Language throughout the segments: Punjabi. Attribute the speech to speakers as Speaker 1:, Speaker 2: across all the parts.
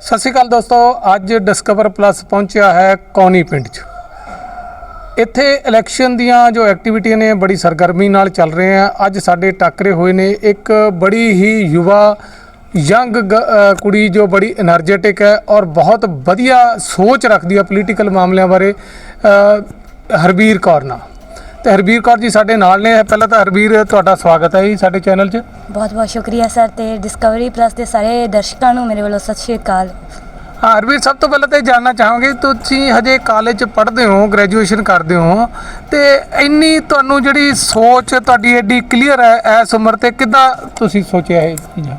Speaker 1: ਸਤਿ ਸ਼੍ਰੀ ਅਕਾਲ ਦੋਸਤੋ, ਅੱਜ ਡਿਸਕਵਰ ਪਲੱਸ ਪਹੁੰਚਿਆ ਹੈ ਕੌਣੀ ਪਿੰਡ 'ਚ। ਇੱਥੇ ਇਲੈਕਸ਼ਨ ਦੀਆਂ ਜੋ ਐਕਟੀਵਿਟੀਆਂ ਨੇ, ਬੜੀ ਸਰਗਰਮੀ ਨਾਲ ਚੱਲ ਰਹੇ ਆ। ਅੱਜ ਸਾਡੇ ਟੱਕਰੇ ਹੋਏ ਨੇ ਇੱਕ ਬੜੀ ਹੀ ਯੁਵਾ ਯੰਗ ਕੁੜੀ ਜੋ ਬੜੀ એનર્ਜੈਟਿਕ ਹੈ ਔਰ ਬਹੁਤ ਵਧੀਆ ਸੋਚ ਰੱਖਦੀ ਹੈ ਪੋਲੀਟੀਕਲ ਮਾਮਲਿਆਂ ਬਾਰੇ ਹਰਬੀਰ ਕੌਰ ਨਾਲ। ਤੇ ਹਰਬੀਰ ਕੌਰ ਜੀ ਸਾਡੇ ਨਾਲ ਨੇ। ਪਹਿਲਾਂ ਤਾਂ ਹਰਬੀਰ ਤੁਹਾਡਾ ਸਵਾਗਤ ਹੈ ਜੀ ਸਾਡੇ ਚੈਨਲ 'ਚ।
Speaker 2: ਬਹੁਤ ਬਹੁਤ ਸ਼ੁਕਰੀਆ ਸਰ ਤੇ ਡਿਸਕਵਰੀ ਪਲੱਸ ਦੇ ਸਾਰੇ ਦਰਸ਼ਕਾਂ ਨੂੰ ਮੇਰੇ ਵੱਲੋਂ ਸਤਿ ਸ਼੍ਰੀ ਅਕਾਲ।
Speaker 1: ਹਾਂ ਹਰਵੀਰ ਸਭ ਤੋਂ ਪਹਿਲਾਂ ਤਾਂ ਜਾਨਣਾ ਚਾਹਾਂਗੇ ਤੁਸੀਂ ਹਜੇ ਕਾਲਜ ਚ ਪੜ੍ਹਦੇ ਹੋ ਗ੍ਰੈਜੂਏਸ਼ਨ ਕਰਦੇ ਹੋ ਤੇ ਇੰਨੀ ਤੁਹਾਨੂੰ ਜਿਹੜੀ ਸੋਚ ਤੁਹਾਡੀ ਐਡੀ ਕਲੀਅਰ ਹੈ ਇਸ ਉਮਰ ਤੇ ਕਿੱਦਾਂ ਤੁਸੀਂ ਸੋਚਿਆ ਇਹ ਚੀਜ਼ਾਂ?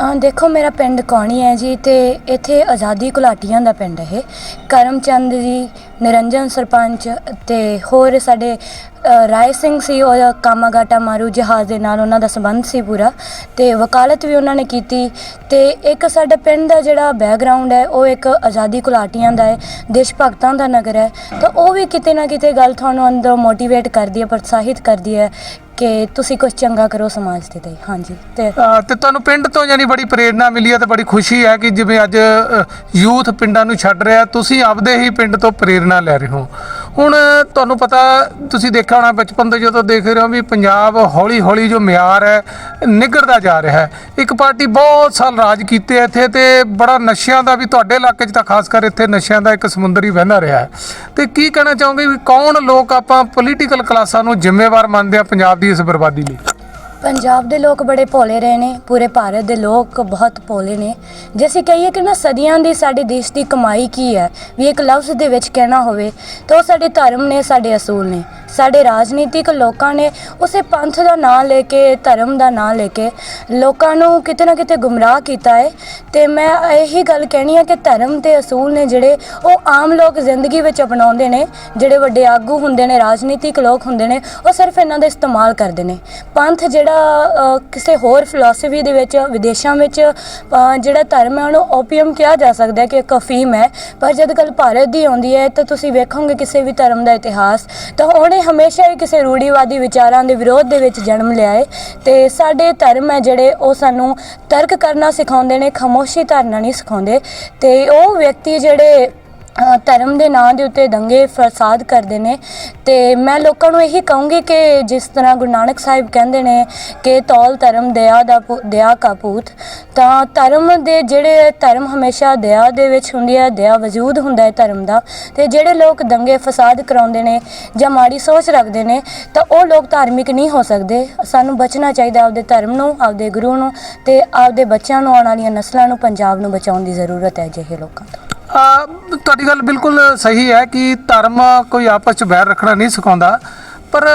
Speaker 2: ਅਹ ਦੇਖੋ ਮੇਰਾ ਪਿੰਡ ਕੌਣੀ ਹੈ ਜੀ ਤੇ ਇੱਥੇ ਆਜ਼ਾਦੀ ਘੁਲਾਟੀਆਂ ਦਾ ਪਿੰਡ ਹੈ। ਕਰਮਚੰਦ ਜੀ ਨਿਰੰਜਨ ਸਰਪੰਚ ਤੇ ਹੋਰ ਸਾਡੇ, ਅਹ, ਰਾਏ ਸਿੰਘ ਸੀ, ਉਹ ਕਾਮਾਗਾਟਾ ਮਾਰੂ ਜਹਾਜ਼ ਦੇ ਨਾਲ ਉਹਨਾਂ ਦਾ ਸੰਬੰਧ ਸੀ ਪੂਰਾ ਤੇ ਵਕਾਲਤ ਵੀ ਉਹਨਾਂ ਨੇ ਕੀਤੀ ਤੇ ਇੱਕ ਸਾਡੇ ਪਿੰਡ ਦਾ ਜਿਹੜਾ ਬੈਕਗ੍ਰਾਉਂਡ ਹੈ, ਉਹ ਇੱਕ ਆਜ਼ਾਦੀ ਘੁਲਾਟੀਆਂ ਦਾ ਹੈ, ਦੇਸ਼ ਭਗਤਾਂ ਦਾ ਨਗਰ ਹੈ, ਤਾਂ ਉਹ ਵੀ ਕਿਤੇ ਨਾ ਕਿਤੇ ਗੱਲ ਤੁਹਾਨੂੰ ਅੰਦਰੋਂ ਮੋਟੀਵੇਟ ਕਰਦੀ ਹੈ, ਪ੍ਰੋਤਸਾਹਿਤ ਕਰਦੀ ਹੈ ਕਿ ਤੁਸੀਂ ਕੁਝ ਚੰਗਾ ਕਰੋ ਸਮਾਜ ਦੇ ਲਈ। ਹਾਂਜੀ, ਤੇ
Speaker 1: ਅਹ, ਤੇ ਤੁਹਾਨੂੰ ਪਿੰਡ ਤੋਂ ਯਾਨੀ ਬੜੀ ਪ੍ਰੇਰਣਾ ਮਿਲੀ ਹੈ ਤੇ ਬੜੀ ਖੁਸ਼ੀ ਹੈ ਕਿ ਜਿਵੇਂ ਅੱਜ ਯੂਥ ਪਿੰਡਾਂ ਨੂੰ ਛੱਡ ਰਿਹਾ, ਤੁਸੀਂ ਆਪਦੇ ਹੀ ਪਿੰਡ ਤੋਂ ਪ੍ਰੇਰਣਾ ਲੈ ਰਹੇ ਹੋ। ਹੁਣ ਤੁਹਾਨੂੰ ਪਤਾ ਤੁਸੀਂ ਦੇਖਿਆ ਹੋਣਾ ਬਚਪਨ ਤੋਂ ਜਦੋਂ ਦੇਖ ਰਹੇ ਹੋ ਵੀ ਪੰਜਾਬ ਹੌਲੀ ਹੌਲੀ ਜੋ ਮਿਆਰ ਹੈ ਨਿਗਰਦਾ ਜਾ ਰਿਹਾ ਹੈ। ਇੱਕ ਪਾਰਟੀ ਬਹੁਤ ਸਾਲ ਰਾਜ ਕੀਤੇ ਇੱਥੇ ਤੇ ਬੜਾ ਨਸ਼ਿਆਂ ਦਾ ਵੀ ਤੁਹਾਡੇ ਇਲਾਕੇ 'ਚ ਤਾਂ ਖਾਸ ਕਰ ਇੱਥੇ ਨਸ਼ਿਆਂ ਦਾ ਇੱਕ ਸਮੁੰਦਰ ਹੀ ਵਹਿੰਦਾ ਰਿਹਾ ਹੈ। ਤੇ ਕੀ ਕਹਿਣਾ ਚਾਹੋਗੇ ਵੀ ਕੌਣ ਲੋਕ ਆਪਾਂ ਪੋਲੀਟੀਕਲ ਕਲਾਸਾਂ ਨੂੰ ਜ਼ਿੰਮੇਵਾਰ ਮੰਨਦੇ ਆ ਪੰਜਾਬ ਦੀ ਇਸ ਬਰਬਾਦੀ ਲਈ?
Speaker 2: ਪੰਜਾਬ ਦੇ ਲੋਕ ਬੜੇ ਭੋਲੇ ਰਹੇ ਨੇ, ਪੂਰੇ ਭਾਰਤ ਦੇ ਲੋਕ ਬਹੁਤ ਭੋਲੇ ਨੇ। ਜੇ ਅਸੀਂ ਕਹੀਏ ਕਿ ਨਾ ਸਦੀਆਂ ਦੀ ਸਾਡੇ ਦੇਸ਼ ਦੀ ਕਮਾਈ ਕੀ ਹੈ, ਵੀ ਇੱਕ ਲਫ਼ਜ਼ ਦੇ ਵਿੱਚ ਕਹਿਣਾ ਹੋਵੇ, ਤਾਂ ਉਹ ਸਾਡੇ ਧਰਮ ਨੇ, ਸਾਡੇ ਅਸੂਲ ਨੇ। ਸਾਡੇ ਰਾਜਨੀਤਿਕ ਲੋਕਾਂ ਨੇ ਉਸੇ ਪੰਥ ਦਾ ਨਾਂ ਲੈ ਕੇ, ਧਰਮ ਦਾ ਨਾਂ ਲੈ ਕੇ ਲੋਕਾਂ ਨੂੰ ਕਿਤੇ ਨਾ ਕਿਤੇ ਗੁੰਮਰਾਹ ਕੀਤਾ ਹੈ। ਤੇ ਮੈਂ ਇਹੀ ਗੱਲ ਕਹਿਣੀ ਹੈ ਕਿ ਧਰਮ ਤੇ ਅਸੂਲ ਨੇ ਜਿਹੜੇ, ਉਹ ਆਮ ਲੋਕ ਜ਼ਿੰਦਗੀ ਵਿੱਚ ਅਪਣਾਉਂਦੇ ਨੇ, ਜਿਹੜੇ ਵੱਡੇ ਆਗੂ ਹੁੰਦੇ ਨੇ, ਰਾਜਨੀਤਿਕ ਲੋਕ ਹੁੰਦੇ ਨੇ, ਉਹ ਸਿਰਫ ਇਹਨਾਂ ਦਾ ਇਸਤੇਮਾਲ ਕਰਦੇ ਨੇ। ਪੰਥ ਜਿਹੜਾ ਅ, ਕਿਸੇ ਹੋਰ ਫਿਲਾਸਫੀ ਦੇ ਵਿੱਚ ਵਿਦੇਸ਼ਾਂ ਵਿੱਚ ਅ, ਜਿਹੜਾ ਧਰਮ ਹੈ ਉਹਨੂੰ ਓਪੀਅਮ ਕਿਹਾ ਜਾ ਸਕਦਾ ਹੈ ਕਿ ਇੱਕ ਅਫੀਮ ਹੈ। ਪਰ ਜਦ ਗੱਲ ਭਾਰਤ ਦੀ ਆਉਂਦੀ ਹੈ ਤਾਂ ਤੁਸੀਂ ਵੇਖੋਗੇ ਕਿਸੇ ਵੀ ਧਰਮ ਦਾ ਇਤਿਹਾਸ ਤਾਂ ਉਹਨੇ ਹਮੇਸ਼ਾ ਹੀ ਕਿਸੇ ਰੂੜੀਵਾਦੀ ਵਿਚਾਰਾਂ ਦੇ ਵਿਰੋਧ ਦੇ ਵਿੱਚ ਜਨਮ ਲਿਆ ਹੈ। ਤੇ ਸਾਡੇ ਧਰਮ ਹੈ ਜਿਹੜੇ ਉਹ ਸਾਨੂੰ ਤਰਕ ਕਰਨਾ ਸਿਖਾਉਂਦੇ ਨੇ ਖਾਮੋਸ਼ੀ ਧਾਰਨਾ ਨਹੀਂ ਸਿਖਾਉਂਦੇ। ਤੇ ਉਹ ਵਿਅਕਤੀ ਜਿਹੜੇ ਅ, ਧਰਮ ਦੇ ਨਾਂ ਦੇ ਉੱਤੇ ਦੰਗੇ ਫਸਾਦ ਕਰਦੇ ਨੇ। ਤੇ ਮੈਂ ਲੋਕਾਂ ਨੂੰ ਇਹੀ ਕਹੂੰਗੀ ਕਿ ਜਿਸ ਤਰ੍ਹਾਂ ਗੁਰੂ ਨਾਨਕ ਸਾਹਿਬ ਕਹਿੰਦੇ ਨੇ ਕਿ ਤੌਲ ਧਰਮ ਦਇਆ ਦਾ ਪੂ ਦਇਆ ਕਾ ਪੂਤ ਤਾਂ ਧਰਮ ਦੇ ਜਿਹੜੇ ਧਰਮ ਹਮੇਸ਼ਾ ਦਇਆ ਦੇ ਵਿੱਚ ਹੁੰਦੀ ਹੈ ਦਇਆ ਵਜੂਦ ਹੁੰਦਾ ਹੈ ਧਰਮ ਦਾ। ਤੇ ਜਿਹੜੇ ਲੋਕ ਦੰਗੇ ਫਸਾਦ ਕਰਾਉਂਦੇ ਨੇ ਜਾਂ ਮਾੜੀ ਸੋਚ ਰੱਖਦੇ ਨੇ ਤਾਂ ਉਹ ਲੋਕ ਧਾਰਮਿਕ ਨਹੀਂ ਹੋ ਸਕਦੇ। ਸਾਨੂੰ ਬਚਣਾ ਚਾਹੀਦਾ ਆਪਦੇ ਧਰਮ ਨੂੰ ਆਪਦੇ ਗੁਰੂ ਨੂੰ ਤੇ ਆਪਦੇ ਬੱਚਿਆਂ ਨੂੰ ਆਉਣ ਵਾਲੀਆਂ ਨਸਲਾਂ ਨੂੰ ਪੰਜਾਬ ਨੂੰ ਬਚਾਉਣ ਦੀ ਜ਼ਰੂਰਤ ਹੈ ਅਜਿਹੇ ਲੋਕਾਂ ਤੋਂ।
Speaker 1: ਤੁਹਾਡੀ ਗੱਲ ਬਿਲਕੁਲ ਸਹੀ ਹੈ ਕਿ ਧਰਮ ਕੋਈ ਆਪਸ ਚ ਵੈਰ ਰੱਖਣਾ ਨਹੀਂ ਸਿਖਾਉਂਦਾ। ਪਰ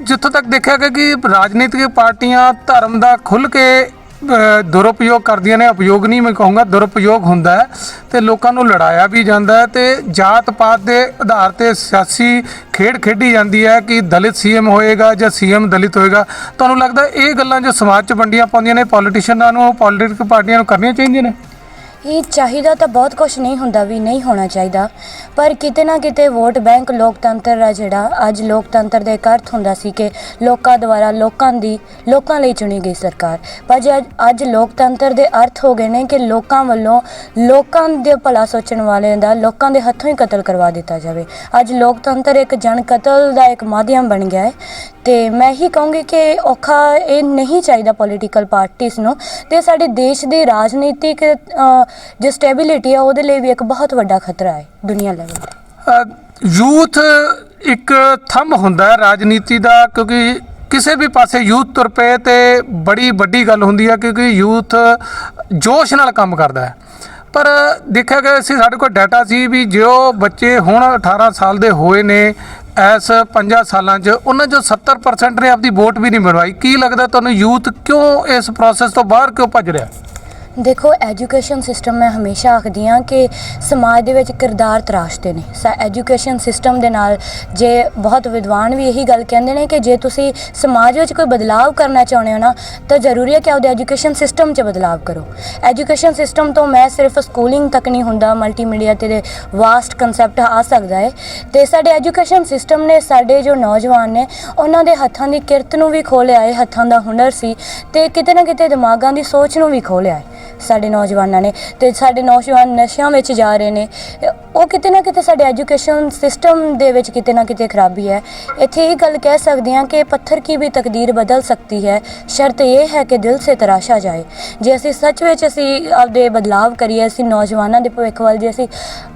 Speaker 1: ਜਿੱਥੋਂ ਤੱਕ ਦੇਖਿਆ ਗਿਆ ਕਿ ਰਾਜਨੀਤਿਕ ਪਾਰਟੀਆਂ ਧਰਮ ਦਾ ਖੁੱਲ ਕੇ ਅ, ਦੁਰਉਪਯੋਗ ਕਰਦੀਆਂ ਨੇ ਉਪਯੋਗ ਨਹੀਂ ਮੈਂ ਕਹੂੰਗਾ ਦੁਰਉਪਯੋਗ ਹੁੰਦਾ ਹੈ ਤੇ ਲੋਕਾਂ ਨੂੰ ਲੜਾਇਆ ਵੀ ਜਾਂਦਾ ਹੈ ਤੇ ਜਾਤ ਪਾਤ ਦੇ ਆਧਾਰ ਤੇ ਸਿਆਸੀ ਖੇਡ ਖੇਡੀ ਜਾਂਦੀ ਹੈ ਕਿ ਦਲਿਤ ਸੀਐਮ ਹੋਏਗਾ ਜਾਂ ਸੀਐਮ ਦਲਿਤ ਹੋਏਗਾ। ਤੁਹਾਨੂੰ ਲੱਗਦਾ ਇਹ ਗੱਲਾਂ ਜੋ ਸਮਾਜ 'ਚ ਵੰਡੀਆਂ ਪਾਉਂਦੀਆਂ ਨੇ ਪੋਲੀਟੀਸ਼ੀਅਨਾਂ ਨੂੰ ਪੋਲੀਟਿਕਲ ਪਾਰਟੀਆਂ ਨੂੰ ਕਰਨੀਆਂ ਚਾਹੀਦੀਆਂ ਨੇ?
Speaker 2: ਇਹ ਚਾਹੀਦਾ ਤਾਂ ਬਹੁਤ ਕੁਝ ਨਹੀਂ ਹੁੰਦਾ, ਵੀ ਨਹੀਂ ਹੋਣਾ ਚਾਹੀਦਾ। ਪਰ ਕਿਤੇ ਨਾ ਕਿਤੇ ਵੋਟ ਬੈਂਕ ਲੋਕਤੰਤਰ ਆ ਜਿਹੜਾ, ਅੱਜ ਲੋਕਤੰਤਰ ਦਾ ਇੱਕ ਅਰਥ ਹੁੰਦਾ ਸੀ ਕਿ ਲੋਕਾਂ ਦੁਆਰਾ ਲੋਕਾਂ ਦੀ, ਲੋਕਾਂ ਲਈ ਚੁਣੀ ਗਈ ਸਰਕਾਰ। ਪਰ ਜੇ ਅੱਜ- ਅੱਜ ਲੋਕਤੰਤਰ ਦੇ ਅਰਥ ਹੋ ਗਏ ਨੇ ਕਿ ਲੋਕਾਂ ਵੱਲੋਂ ਲੋਕਾਂ ਦੇ ਭਲਾ ਸੋਚਣ ਵਾਲਿਆਂ ਦਾ, ਲੋਕਾਂ ਦੇ ਹੱਥੋਂ ਹੀ ਕਤਲ ਕਰਵਾ ਦਿੱਤਾ ਜਾਵੇ। ਅੱਜ ਲੋਕਤੰਤਰ ਇੱਕ ਜਨ ਕਤਲ ਦਾ ਇੱਕ ਮਾਧਿਅਮ ਬਣ ਗਿਆ ਹੈ। ਤੇ ਮੈਂ ਹੀ ਕਹੂੰਗੀ ਕਿ ਔਖਾ ਇਹ ਨਹੀਂ ਚਾਹੀਦਾ ਪੋਲੀਟੀਕਲ ਪਾਰਟੀਆਂ ਨੂੰ। ਤੇ ਸਾਡੇ ਦੇਸ਼ ਦੀ ਰਾਜਨੀਤਿਕ ਜੋ ਸਟੇਬਿਲਿਟੀ ਹੈ ਉਹਦੇ ਲਈ ਵੀ ਇੱਕ ਬਹੁਤ ਵੱਡਾ ਖਤਰਾ ਹੈ ਦੁਨੀਆ ਲੈਵਲ ਤੇ।
Speaker 1: ਯੂਥ ਇੱਕ ਥੰਮ ਹੁੰਦਾ ਹੈ ਰਾਜਨੀਤੀ ਦਾ, ਕਿਉਂਕਿ ਕਿਸੇ ਵੀ ਪਾਸੇ ਯੂਥ ਤੁਰ ਪਏ ਤੇ ਬੜੀ ਵੱਡੀ ਗੱਲ ਹੁੰਦੀ ਹੈ ਕਿਉਂਕਿ ਯੂਥ ਜੋਸ਼ ਨਾਲ ਕੰਮ ਕਰਦਾ ਹੈ। ਪਰ ਦੇਖਿਆ ਗਿਆ ਸੀ ਸਾਡੇ ਕੋਲ ਡਾਟਾ ਸੀ ਵੀ ਜੋ ਬੱਚੇ ਹੁਣ 18 ਸਾਲ ਦੇ ਹੋਏ ਨੇ ਐਸ 5 ਸਾਲਾਂ 'ਚ ਉਹਨਾਂ 'ਚੋਂ 70% ਨੇ ਆਪਦੀ ਵੋਟ ਵੀ ਨਹੀਂ ਬਣਵਾਈ ਕੀ ਲੱਗਦਾ ਤੁਹਾਨੂੰ ਯੂਥ ਕਿਉਂ ਇਸ ਪ੍ਰੋਸੈਸ ਤੋਂ ਬਾਹਰ ਕਿਉਂ ਭੱਜ ਰਿਹਾ?
Speaker 2: ਦੇਖੋ ਐਜੂਕੇਸ਼ਨ ਸਿਸਟਮ ਮੈਂ ਹਮੇਸ਼ਾ ਆਖਦੀ ਹਾਂ ਕਿ ਸਮਾਜ ਦੇ ਵਿੱਚ ਕਿਰਦਾਰ ਤਰਾਸ਼ਦੇ ਨੇ। ਸਾ ਐਜੂਕੇਸ਼ਨ ਸਿਸਟਮ ਦੇ ਨਾਲ ਜੇ ਬਹੁਤ ਵਿਦਵਾਨ ਵੀ ਇਹੀ ਗੱਲ ਕਹਿੰਦੇ ਨੇ ਕਿ ਜੇ ਤੁਸੀਂ ਸਮਾਜ ਵਿੱਚ ਕੋਈ ਬਦਲਾਅ ਕਰਨਾ ਚਾਹੁੰਦੇ ਹੋ ਨਾ, ਤਾਂ ਜ਼ਰੂਰੀ ਹੈ ਕਿ ਉਹਦੇ ਐਜੂਕੇਸ਼ਨ ਸਿਸਟਮ 'ਚ ਬਦਲਾਅ ਕਰੋ। ਐਜੂਕੇਸ਼ਨ ਸਿਸਟਮ ਤੋਂ ਮੈਂ ਸਿਰਫ ਸਕੂਲਿੰਗ ਤੱਕ ਨਹੀਂ ਹੁੰਦਾ ਮਲਟੀਮੀਡੀਆ ਤੇ ਵਾਸਟ ਕਨਸੈਪਟ ਆ ਸਕਦਾ ਹੈ ਤੇ ਸਾਡੇ ਐਜੂਕੇਸ਼ਨ ਸਿਸਟਮ ਨੇ ਸਾਡੇ ਜੋ ਨੌਜਵਾਨ ਨੇ, ਉਹਨਾਂ ਦੇ ਹੱਥਾਂ ਦੀ ਕਿਰਤ ਨੂੰ ਵੀ ਖੋਲਿਆ ਹੈ ਹੱਥਾਂ ਦਾ ਹੁਨਰ ਸੀ ਤੇ ਕਿਤੇ ਨਾ ਕਿਤੇ ਦਿਮਾਗਾਂ ਦੀ ਸੋਚ ਨੂੰ ਵੀ ਖੋਲਿਆ ਹੈ ਸਾਡੇ ਨੌਜਵਾਨਾਂ ਨੇ ਤੇ ਸਾਡੇ ਨੌਜਵਾਨ ਨਸ਼ਿਆਂ ਵਿੱਚ ਜਾ ਰਹੇ ਨੇ। ਉਹ ਕਿਤੇ ਨਾ ਕਿਤੇ ਸਾਡੇ ਐਜੂਕੇਸ਼ਨ ਸਿਸਟਮ ਦੇ ਵਿੱਚ ਕਿਤੇ ਨਾ ਕਿਤੇ ਖਰਾਬੀ ਹੈ। ਇੱਥੇ ਇਹ ਗੱਲ ਕਹਿ ਸਕਦੇ ਹਾਂ ਕਿ ਪੱਥਰ ਕੀ ਵੀ ਤਕਦੀਰ ਬਦਲ ਸਕਦੀ ਹੈ। ਸ਼ਰਤ ਇਹ ਹੈ ਕਿ ਦਿਲ ਸੇ ਤਰਾਸ਼ਾ ਜਾਏ। ਜੇ ਅਸੀਂ ਸੱਚ ਵਿੱਚ ਅਸੀਂ ਆਪਦੇ ਬਦਲਾਵ ਕਰੀਏ, ਅਸੀਂ ਨੌਜਵਾਨਾਂ ਦੇ ਭਵਿੱਖ ਵੱਲ ਜੇ ਅਸੀਂ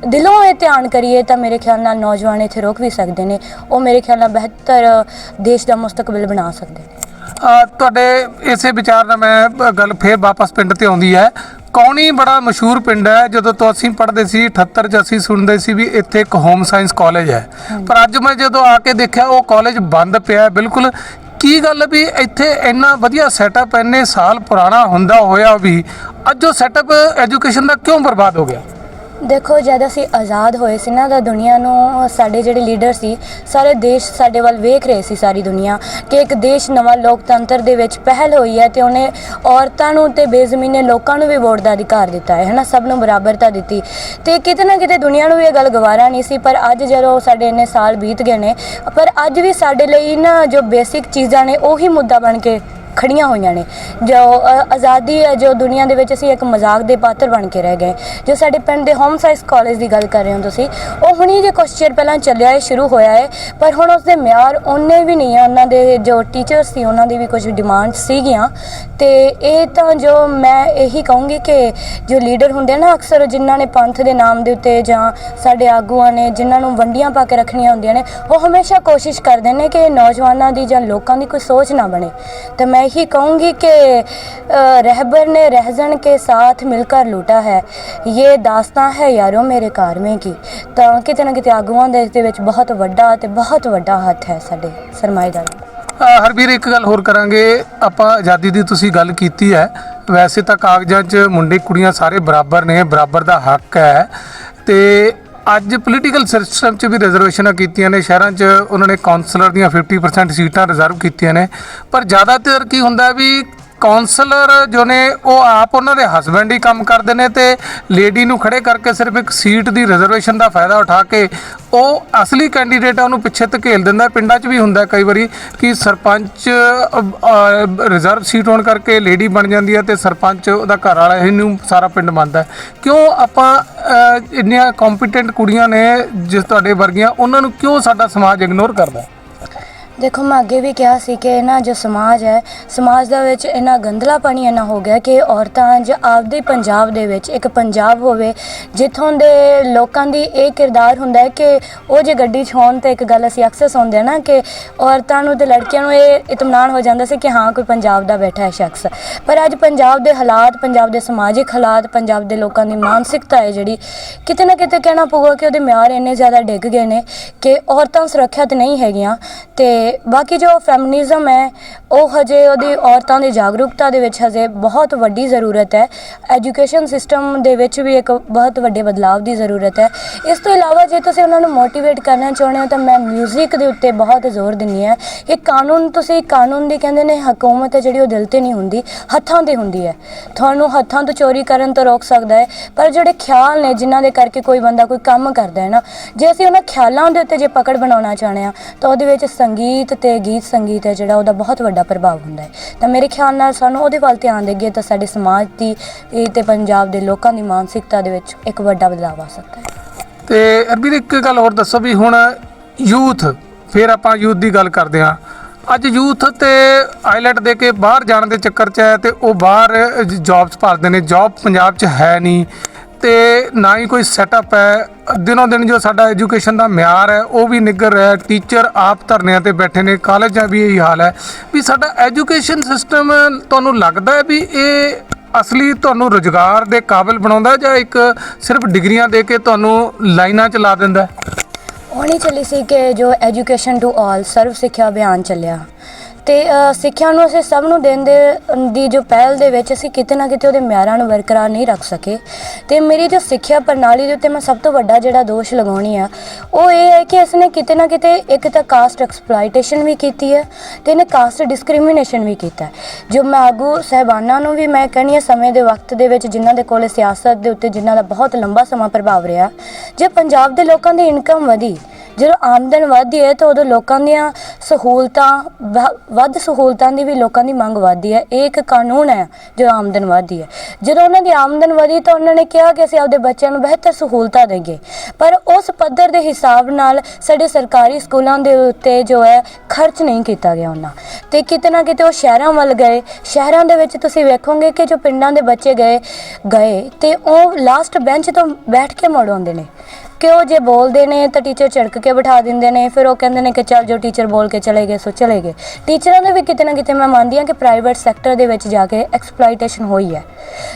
Speaker 2: ਦਿਲੋਂ ਇਹ ਧਿਆਨ ਕਰੀਏ, ਤਾਂ ਮੇਰੇ ਖਿਆਲ ਨਾਲ ਨੌਜਵਾਨ ਇੱਥੇ ਰੋਕ ਵੀ ਸਕਦੇ ਨੇ। ਉਹ ਮੇਰੇ ਖਿਆਲ ਨਾਲ ਬਿਹਤਰ ਦੇਸ਼ ਦਾ ਮੁਸਤਕਬਲ ਬਣਾ ਸਕਦੇ ਨੇ।
Speaker 1: ਤੁਹਾਡੇ ਇਸੇ ਵਿਚਾਰ ਨਾਲ ਮੈਂ ਗੱਲ ਫੇਰ ਵਾਪਸ ਪਿੰਡ ਤੇ ਆਉਂਦੀ ਹੈ। ਕੌਣੀ ਬੜਾ ਮਸ਼ਹੂਰ ਪਿੰਡ ਹੈ ਜਦੋਂ ਤੋਂ ਅਸੀਂ ਪੜ੍ਹਦੇ ਸੀ 78 ਚ ਅਸੀਂ ਸੁਣਦੇ ਸੀ ਵੀ ਇੱਥੇ ਇੱਕ ਹੋਮ ਸਾਇੰਸ ਕਾਲਜ ਹੈ। ਪਰ ਅੱਜ ਮੈਂ ਜਦੋਂ ਆ ਕੇ ਦੇਖਿਆ ਉਹ ਕਾਲਜ ਬੰਦ ਪਿਆ ਬਿਲਕੁਲ। ਕੀ ਗੱਲ ਵੀ ਇੱਥੇ ਇੰਨਾ ਵਧੀਆ ਸੈਟਅਪ ਇੰਨੇ ਸਾਲ ਪੁਰਾਣਾ ਹੁੰਦਾ ਹੋਇਆ ਵੀ ਅੱਜ ਉਹ ਸੈਟਅਪ ਐਜੂਕੇਸ਼ਨ ਦਾ ਕਿਉਂ ਬਰਬਾਦ ਹੋ ਗਿਆ?
Speaker 2: ਦੇਖੋ, ਜਦ ਅਸੀਂ ਆਜ਼ਾਦ ਹੋਏ ਸੀ ਨਾ, ਤਾਂ ਦੁਨੀਆ ਨੂੰ ਸਾਡੇ ਜਿਹੜੇ ਲੀਡਰ ਸੀ, ਸਾਰੇ ਦੇਸ਼ ਸਾਡੇ ਵੱਲ ਵੇਖ ਰਹੇ ਸੀ ਸਾਰੀ ਦੁਨੀਆ ਕਿ ਇੱਕ ਦੇਸ਼ ਨਵਾਂ ਲੋਕਤੰਤਰ ਦੇ ਵਿੱਚ ਪਹਿਲ ਹੋਈ ਹੈ ਤੇ ਉਹਨੇ ਔਰਤਾਂ ਨੂੰ ਤੇ ਬੇਜ਼ਮੀਨੇ ਲੋਕਾਂ ਨੂੰ ਵੀ ਵੋਟ ਦਾ ਅਧਿਕਾਰ ਦਿੱਤਾ ਹੈ ਹਨਾ ਸਭ ਨੂੰ ਬਰਾਬਰਤਾ ਦਿੱਤੀ। ਤੇ ਕਿਤੇ ਨਾ ਕਿਤੇ ਦੁਨੀਆ ਨੂੰ ਵੀ ਇਹ ਗੱਲ ਗਵਾਰਾ ਨਹੀਂ ਸੀ, ਪਰ ਅੱਜ ਜਦੋਂ ਸਾਡੇ ਇੰਨੇ ਸਾਲ ਬੀਤ ਗਏ ਨੇ, ਪਰ ਅੱਜ ਵੀ ਸਾਡੇ ਲਈ ਨਾ ਜੋ ਬੇਸਿਕ ਚੀਜ਼ਾਂ ਨੇ, ਉਹੀ ਮੁੱਦਾ ਬਣ ਕੇ ਖੜੀਆਂ ਹੋਈਆਂ ਨੇ। ਜੋ ਅ, ਆਜ਼ਾਦੀ ਹੈ ਜੋ ਦੁਨੀਆ ਦੇ ਵਿੱਚ ਅਸੀਂ ਇੱਕ ਮਜ਼ਾਕ ਦੇ ਪਾਤਰ ਬਣ ਕੇ ਰਹਿ ਗਏ। ਜੋ ਸਾਡੇ ਪਿੰਡ ਦੇ ਹੋਮ ਸਾਇੰਸ ਕਾਲਜ ਦੀ ਗੱਲ ਕਰ ਰਹੇ ਹੋ ਤੁਸੀਂ ਉਹ ਹੁਣੀ ਜੇ ਕੁਛ ਚਿਰ ਪਹਿਲਾਂ ਚੱਲਿਆ ਹੈ ਸ਼ੁਰੂ ਹੋਇਆ ਹੈ ਪਰ ਹੁਣ ਉਸ ਦੇ ਮਿਆਰ ਉਹਨੇ ਵੀ ਨਹੀਂ ਹੈ ਉਹਨਾਂ ਦੇ ਜੋ ਟੀਚਰਸ ਸੀ ਉਹਨਾਂ ਦੀ ਵੀ ਕੁਝ ਡਿਮਾਂਡ ਸੀਗੀਆਂ। ਤੇ ਇਹ ਤਾਂ ਜੋ ਮੈਂ ਇਹੀ ਕਹੂੰਗੀ ਕਿ ਜੋ ਲੀਡਰ ਹੁੰਦੇ ਨਾ ਅਕਸਰ ਜਿਨ੍ਹਾਂ ਨੇ ਪੰਥ ਦੇ ਨਾਮ ਦੇ ਉੱਤੇ ਜਾਂ ਸਾਡੇ ਆਗੂਆਂ ਨੇ ਜਿਨ੍ਹਾਂ ਨੂੰ ਵੰਡੀਆਂ ਪਾ ਕੇ ਰੱਖਣੀਆਂ ਹੁੰਦੀਆਂ ਨੇ ਉਹ ਹਮੇਸ਼ਾ ਕੋਸ਼ਿਸ਼ ਕਰਦੇ ਨੇ ਕਿ ਨੌਜਵਾਨਾਂ ਦੀ ਜਾਂ ਲੋਕਾਂ ਦੀ ਕੋਈ ਸੋਚ ਨਾ ਬਣੇ। ਤੇ ਮੈਂ ही कहूँगी कि अ, रहबर ने रहजन के साथ मिलकर लूटा है ये ਦਾਸਤਾਂ ਹੈ ਯਾਰੋ ਮੇਰੇ ਕਾਰਵੇਂ ਕੀ ਤਾਂ ਕਿਤੇ ਨਾ ਕਿਤੇ ਆਗੂਆਂ ਦੇ ਦੇ ਵਿੱਚ ਬਹੁਤ ਵੱਡਾ ਤੇ ਬਹੁਤ ਵੱਡਾ ਹੱਥ ਹੈ ਸਾਡੇ ਸਰਮਾਏਦਾਰ
Speaker 1: ਅ, ਹਰਵੀਰ ਇੱਕ ਗੱਲ ਹੋਰ ਕਰਾਂਗੇ ਆਪਾਂ ਆਜ਼ਾਦੀ ਦੀ ਤੁਸੀਂ ਗੱਲ ਕੀਤੀ ਹੈ ਵੈਸੇ ਤਾਂ ਕਾਗਜ਼ਾਂ 'ਚ ਮੁੰਡੇ ਕੁੜੀਆਂ ਸਾਰੇ ਬਰਾਬਰ ਨੇ ਬਰਾਬਰ ਦਾ ਹੱਕ ਹੈ ਤੇ ਅੱਜ ਪੋਲੀਟੀਕਲ ਸਿਸਟਮ 'ਚ ਵੀ ਰਿਜ਼ਰਵੇਸ਼ਨਾਂ ਕੀਤੀਆਂ ਨੇ, ਸ਼ਹਿਰਾਂ 'ਚ ਉਹਨਾਂ ਨੇ ਕਾਉਂਸਲਰ ਦੀਆਂ 50% ਸੀਟਾਂ ਰਿਜ਼ਰਵ ਕੀਤੀਆਂ ਨੇ। ਪਰ ਜ਼ਿਆਦਾਤਰ ਕੀ ਹੁੰਦਾ ਵੀ ਕਾਉਂਸਲਰ ਜੋ ਨੇ, ਉਹ ਆਪ ਉਹਨਾਂ ਦੇ ਹਸਬੰਡ ਹੀ ਕੰਮ ਕਰਦੇ ਨੇ ਤੇ ਲੇਡੀ ਨੂੰ ਖੜੇ ਕਰਕੇ ਸਿਰਫ ਇੱਕ ਸੀਟ ਦੀ ਰਿਜ਼ਰਵੇਸ਼ਨ ਦਾ ਫਾਇਦਾ ਉਠਾ ਕੇ ਉਹ ਅਸਲੀ ਕੈਂਡੀਡੇਟ ਆ, ਉਹਨੂੰ ਪਿੱਛੇ ਧਕੇਲ ਦਿੰਦਾ। ਪਿੰਡਾਂ 'ਚ ਵੀ ਹੁੰਦਾ ਕਈ ਵਾਰੀ ਕਿ ਸਰਪੰਚ ਰਿਜ਼ਰਵ ਸੀਟ ਹੋਣ ਕਰਕੇ ਲੇਡੀ ਬਣ ਜਾਂਦੀ ਹੈ ਤੇ ਸਰਪੰਚ ਉਹਦਾ ਘਰ ਵਾਲਾ ਇਹਨੂੰ ਸਾਰਾ ਪਿੰਡ ਮੰਨਦਾ ਕਿਉਂ ਆਪਾਂ ਇੰਨੀਆਂ ਕੰਪੀਟੈਂਟ ਕੁੜੀਆਂ ਨੇ ਜਿਸ ਤੁਹਾਡੇ ਵਰਗੀਆਂ, ਉਹਨਾਂ ਨੂੰ ਕਿਉਂ ਸਾਡਾ ਸਮਾਜ ਇਗਨੋਰ ਕਰਦਾ
Speaker 2: ਦੇਖੋ, ਮੈਂ ਅੱਗੇ ਵੀ ਕਿਹਾ ਸੀ ਕਿ ਨਾ ਜੋ ਸਮਾਜ ਹੈ, ਸਮਾਜ ਦੇ ਵਿੱਚ ਇੰਨਾ ਗੰਦਲਾ ਪਾਣੀ ਇੰਨਾ ਹੋ ਗਿਆ ਕਿ ਔਰਤਾਂ ਜ ਆਪਦੇ ਪੰਜਾਬ ਦੇ ਵਿੱਚ ਇੱਕ ਪੰਜਾਬ ਹੋਵੇ, ਜਿੱਥੋਂ ਦੇ ਲੋਕਾਂ ਦੀ ਇਹ ਕਿਰਦਾਰ ਹੁੰਦਾ ਹੈ ਕਿ ਉਹ ਜੇ ਗੱਡੀ 'ਚ ਹੋਣ ਤਾਂ ਇੱਕ ਗੱਲ ਅਸੀਂ ਅਕਸਰ ਸੁਣਦੇ ਹਾਂ ਨਾ ਕਿ ਔਰਤਾਂ ਨੂੰ ਤੇ ਲੜਕੀਆਂ ਨੂੰ ਇਹ ਇਤਮਾਨਾਨ ਹੋ ਜਾਂਦਾ ਸੀ ਕਿ ਹਾਂ, ਕੋਈ ਪੰਜਾਬ ਦਾ ਬੈਠਾ ਹੈ ਸ਼ਖਸ। ਪਰ ਅੱਜ ਪੰਜਾਬ ਦੇ ਹਾਲਾਤ, ਪੰਜਾਬ ਦੇ ਸਮਾਜਿਕ ਹਾਲਾਤ, ਪੰਜਾਬ ਦੇ ਲੋਕਾਂ ਦੀ ਮਾਨਸਿਕਤਾ ਹੈ ਜਿਹੜੀ, ਕਿਤੇ ਨਾ ਕਿਤੇ ਕਹਿਣਾ ਪਊਗਾ ਕਿ ਉਹਦੇ ਮਿਆਰ ਇੰਨੇ ਜ਼ਿਆਦਾ ਡਿੱਗ ਗਏ ਨੇ ਕਿ ਔਰਤਾਂ ਸੁਰੱਖਿਅਤ ਨਹੀਂ ਹੈਗੀਆਂ ਤੇ ਬਾਕੀ ਜੋ ਫੈਮਿਨਿਜ਼ਮ ਹੈ, ਉਹ ਹਜੇ ਉਹਦੀ ਔਰਤਾਂ ਦੀ ਜਾਗਰੂਕਤਾ ਦੇ ਵਿੱਚ ਹਜੇ ਬਹੁਤ ਵੱਡੀ ਜ਼ਰੂਰਤ ਹੈ। ਐਜੂਕੇਸ਼ਨ ਸਿਸਟਮ ਦੇ ਵਿੱਚ ਵੀ ਇੱਕ ਬਹੁਤ ਵੱਡੇ ਬਦਲਾਵ ਦੀ ਜ਼ਰੂਰਤ ਹੈ। ਇਸ ਤੋਂ ਇਲਾਵਾ ਜੇ ਤੁਸੀਂ ਉਹਨਾਂ ਨੂੰ ਮੋਟੀਵੇਟ ਕਰਨਾ ਚਾਹੁੰਦੇ ਹੋ, ਤਾਂ ਮੈਂ 뮤직 ਦੇ ਉੱਤੇ ਬਹੁਤ ਜ਼ੋਰ ਦਿੰਦੀ ਹਾਂ। ਕਿ ਕਾਨੂੰਨ, ਤੁਸੀਂ ਕਾਨੂੰਨ ਦੀ ਕਹਿੰਦੇ ਨੇ, ਹਕੂਮਤ ਹੈ ਜਿਹੜੀ ਉਹ ਦਿਲ ਤੇ ਨਹੀਂ ਹੁੰਦੀ, ਹੱਥਾਂ ਤੇ ਹੁੰਦੀ ਹੈ। ਤੁਹਾਨੂੰ ਹੱਥਾਂ ਤੋਂ ਚੋਰੀ ਕਰਨ ਤੋਂ ਰੋਕ ਸਕਦਾ ਹੈ, ਪਰ ਜਿਹੜੇ ਖਿਆਲ ਨੇ, ਜਿਨ੍ਹਾਂ ਦੇ ਕਰਕੇ ਕੋਈ ਬੰਦਾ ਕੋਈ ਕੰਮ ਕਰਦਾ ਹੈ ਨਾ, ਜੇ ਅਸੀਂ ਉਹਨਾਂ ਖਿਆਲਾਂ ਦੇ ਉੱਤੇ ਜੇ ਪਕੜ ਬਣਾਉਣਾ ਚਾਹੁੰਦੇ ਆ ਤਾਂ ਉਹਦੇ ਵਿੱਚ ਸੰਗੀਤ ਤੇ ਗੀਤ ਸੰਗੀਤ ਹੈ ਜਿਹੜਾ ਉਹਦਾ ਬਹੁਤ ਵੱਡਾ ਪ੍ਰਭਾਵ ਹੁੰਦਾ ਹੈ। ਤਾਂ ਮੇਰੇ ਖਿਆਲ ਨਾਲ ਸਾਨੂੰ ਉਹਦੇ ਵੱਲ ਧਿਆਨ ਦੇਈਏ ਤਾਂ ਸਾਡੇ ਸਮਾਜ ਦੀ, ਇਹ ਤੇ ਪੰਜਾਬ ਦੇ ਲੋਕਾਂ ਦੀ ਮਾਨਸਿਕਤਾ ਦੇ ਵਿੱਚ ਇੱਕ ਵੱਡਾ ਬਦਲਾਅ ਆ ਸਕਦਾ ਹੈ।
Speaker 1: ਤੇ ਅਰਬੀਰ ਇੱਕ ਗੱਲ ਹੋਰ ਦੱਸੋ ਵੀ ਹੁਣ ਯੂਥ, ਫਿਰ ਆਪਾਂ ਯੂਥ ਦੀ ਗੱਲ ਕਰਦੇ ਹਾਂ। ਅੱਜ ਯੂਥ ਤੇ ਆਈਲੈਟ ਦੇ ਕੇ ਬਾਹਰ ਜਾਣ ਦੇ ਚੱਕਰ 'ਚ ਹੈ ਤੇ ਉਹ ਬਾਹਰ ਜੌਬਸ ਭਾਲਦੇ ਨੇ। ਜੌਬ ਪੰਜਾਬ 'ਚ ਹੈ ਨਹੀਂ। ਤੇ ਨਾ ਹੀ ਕੋਈ ਸੈਟਅਪ ਹੈ। ਦਿਨੋਂ ਦਿਨ ਜੋ ਸਾਡਾ ਐਜੂਕੇਸ਼ਨ ਦਾ ਮਿਆਰ ਹੈ, ਉਹ ਵੀ ਨਿੱਘਰ ਰਿਹਾ ਟੀਚਰ ਆਪ ਧਰਨਿਆਂ ਤੇ ਬੈਠੇ ਨੇ ਕਾਲਜਾਂ ਵੀ ਇਹੀ ਹਾਲ ਹੈ ਵੀ ਸਾਡਾ ਐਜੂਕੇਸ਼ਨ ਸਿਸਟਮ ਤੁਹਾਨੂੰ ਲੱਗਦਾ ਹੈ ਵੀ ਇਹ ਅਸਲੀ ਤੁਹਾਨੂੰ ਰੁਜ਼ਗਾਰ ਦੇ ਕਾਬਿਲ ਬਣਾਉਂਦਾ ਜਾਂ ਇੱਕ ਸਿਰਫ ਡਿਗਰੀਆਂ ਦੇ ਕੇ ਤੁਹਾਨੂੰ ਲਾਈਨਾਂ 'ਚ ਲਾ ਦਿੰਦਾ ਹੈ?
Speaker 2: ਉਹ ਨਹੀਂ ਚੱਲੀ ਸੀ ਕਿ ਜੋ ਐਜੂਕੇਸ਼ਨ ਟੂ ਆਲ ਸਰਵ ਸਿੱਖਿਆ ਅਭਿਆਨ ਚੱਲਿਆ। ਤੇ ਅ, ਸਿੱਖਿਆ ਨੂੰ ਅਸੀਂ ਸਭ ਨੂੰ ਦੇਣ ਦੇ ਦੀ ਜੋ ਪਹਿਲ ਦੇ ਵਿੱਚ ਅਸੀਂ ਕਿਤੇ ਨਾ ਕਿਤੇ ਉਹਦੇ ਮਿਆਰਾਂ ਨੂੰ ਬਰਕਰਾਰ ਨਹੀਂ ਰੱਖ ਸਕੇ ਤੇ ਮੇਰੀ ਜੋ ਸਿੱਖਿਆ ਪ੍ਰਣਾਲੀ ਦੇ ਉੱਤੇ ਮੈਂ ਸਭ ਤੋਂ ਵੱਡਾ ਜਿਹੜਾ ਦੋਸ਼ ਲਗਾਉਣੀ ਆ ਉਹ ਇਹ ਹੈ ਕਿ ਇਸਨੇ ਕਿਤੇ ਨਾ ਕਿਤੇ ਇੱਕ ਤਾਂ ਕਾਸਟ ਐਕਸਪਲੋਇਟੇਸ਼ਨ ਵੀ ਕੀਤੀ ਹੈ ਤੇ ਇਹਨੇ ਕਾਸਟ ਡਿਸਕ੍ਰਿਮੀਨੇਸ਼ਨ ਵੀ ਕੀਤਾ ਹੈ। ਜੋ ਮੈਂ ਆਗੂ ਸਹਿਬਾਨਾਂ ਨੂੰ ਵੀ ਮੈਂ ਕਹਿੰਦੀ ਹਾਂ ਸਮੇਂ ਦੇ ਵਕਤ ਦੇ ਵਿੱਚ ਜਿਨ੍ਹਾਂ ਦੇ ਕੋਲੇ ਸਿਆਸਤ ਦੇ ਉੱਤੇ ਜਿਨ੍ਹਾਂ ਦਾ ਬਹੁਤ ਲੰਬਾ ਸਮਾਂ ਪ੍ਰਭਾਵ ਰਿਹਾ ਜੇ ਪੰਜਾਬ ਦੇ ਲੋਕਾਂ ਦੀ ਇਨਕਮ ਵਧੀ ਜਦੋਂ ਆਮਦਨ ਵੱਧਦੀ ਹੈ ਤਾਂ ਉਦੋਂ ਲੋਕਾਂ ਦੀਆਂ ਸਹੂਲਤਾਂ, ਵ- ਵੱਧ ਸਹੂਲਤਾਂ ਦੀ ਵੀ ਲੋਕਾਂ ਦੀ ਮੰਗ ਵੱਧਦੀ ਹੈ। ਇਹ ਇੱਕ ਕਾਨੂੰਨ ਹੈ ਜੋ ਆਮਦਨ ਵੱਧਦੀ ਹੈ। ਜਦੋਂ ਉਹਨਾਂ ਦੀ ਆਮਦਨ ਵਧੀ ਤਾਂ ਉਹਨਾਂ ਨੇ ਕਿਹਾ ਕਿ ਅਸੀਂ ਆਪਦੇ ਬੱਚਿਆਂ ਨੂੰ ਬਿਹਤਰ ਸਹੂਲਤਾਂ ਦੇਈਏ। ਪਰ ਉਸ ਪੱਧਰ ਦੇ ਹਿਸਾਬ ਨਾਲ ਸਾਡੇ ਸਰਕਾਰੀ ਸਕੂਲਾਂ ਦੇ ਉੱਤੇ ਜੋ ਹੈ ਖਰਚ ਨਹੀਂ ਕੀਤਾ ਗਿਆ ਉਹਨਾਂ। ਤੇ ਕਿਤੇ ਨਾ ਕਿਤੇ ਉਹ ਸ਼ਹਿਰਾਂ ਵੱਲ ਗਏ। ਸ਼ਹਿਰਾਂ ਦੇ ਵਿੱਚ ਤੁਸੀਂ ਵੇਖੋਗੇ ਕਿ ਜੋ ਪਿੰਡਾਂ ਦੇ ਬੱਚੇ ਗਏ ਗਏ ਤੇ ਉਹ ਲਾਸਟ ਬੈਂਚ ਤੋਂ ਬੈਠ ਕੇ ਮੁੜ ਆਉਂਦੇ ਨੇ। ਕਿ ਉਹ ਜੇ ਬੋਲਦੇ ਨੇ ਤਾਂ ਟੀਚਰ ਝਿੜਕ ਕੇ ਬਿਠਾ ਦਿੰਦੇ ਨੇ, ਫਿਰ ਉਹ ਕਹਿੰਦੇ ਨੇ ਕਿ ਚੱਲ ਜੋ ਟੀਚਰ ਬੋਲ ਕੇ ਚਲੇ ਗਏ, ਸੋ ਚਲੇ ਗਏ। ਟੀਚਰਾਂ ਦੇ ਵੀ ਕਿਤੇ ਨਾ ਕਿਤੇ ਮੈਂ ਮੰਨਦੀ ਹਾਂ ਕਿ ਪ੍ਰਾਈਵੇਟ ਸੈਕਟਰ ਦੇ ਵਿੱਚ ਜਾ ਕੇ ਐਕਸਪਲੋਇਟੇਸ਼ਨ ਹੋਈ ਹੈ।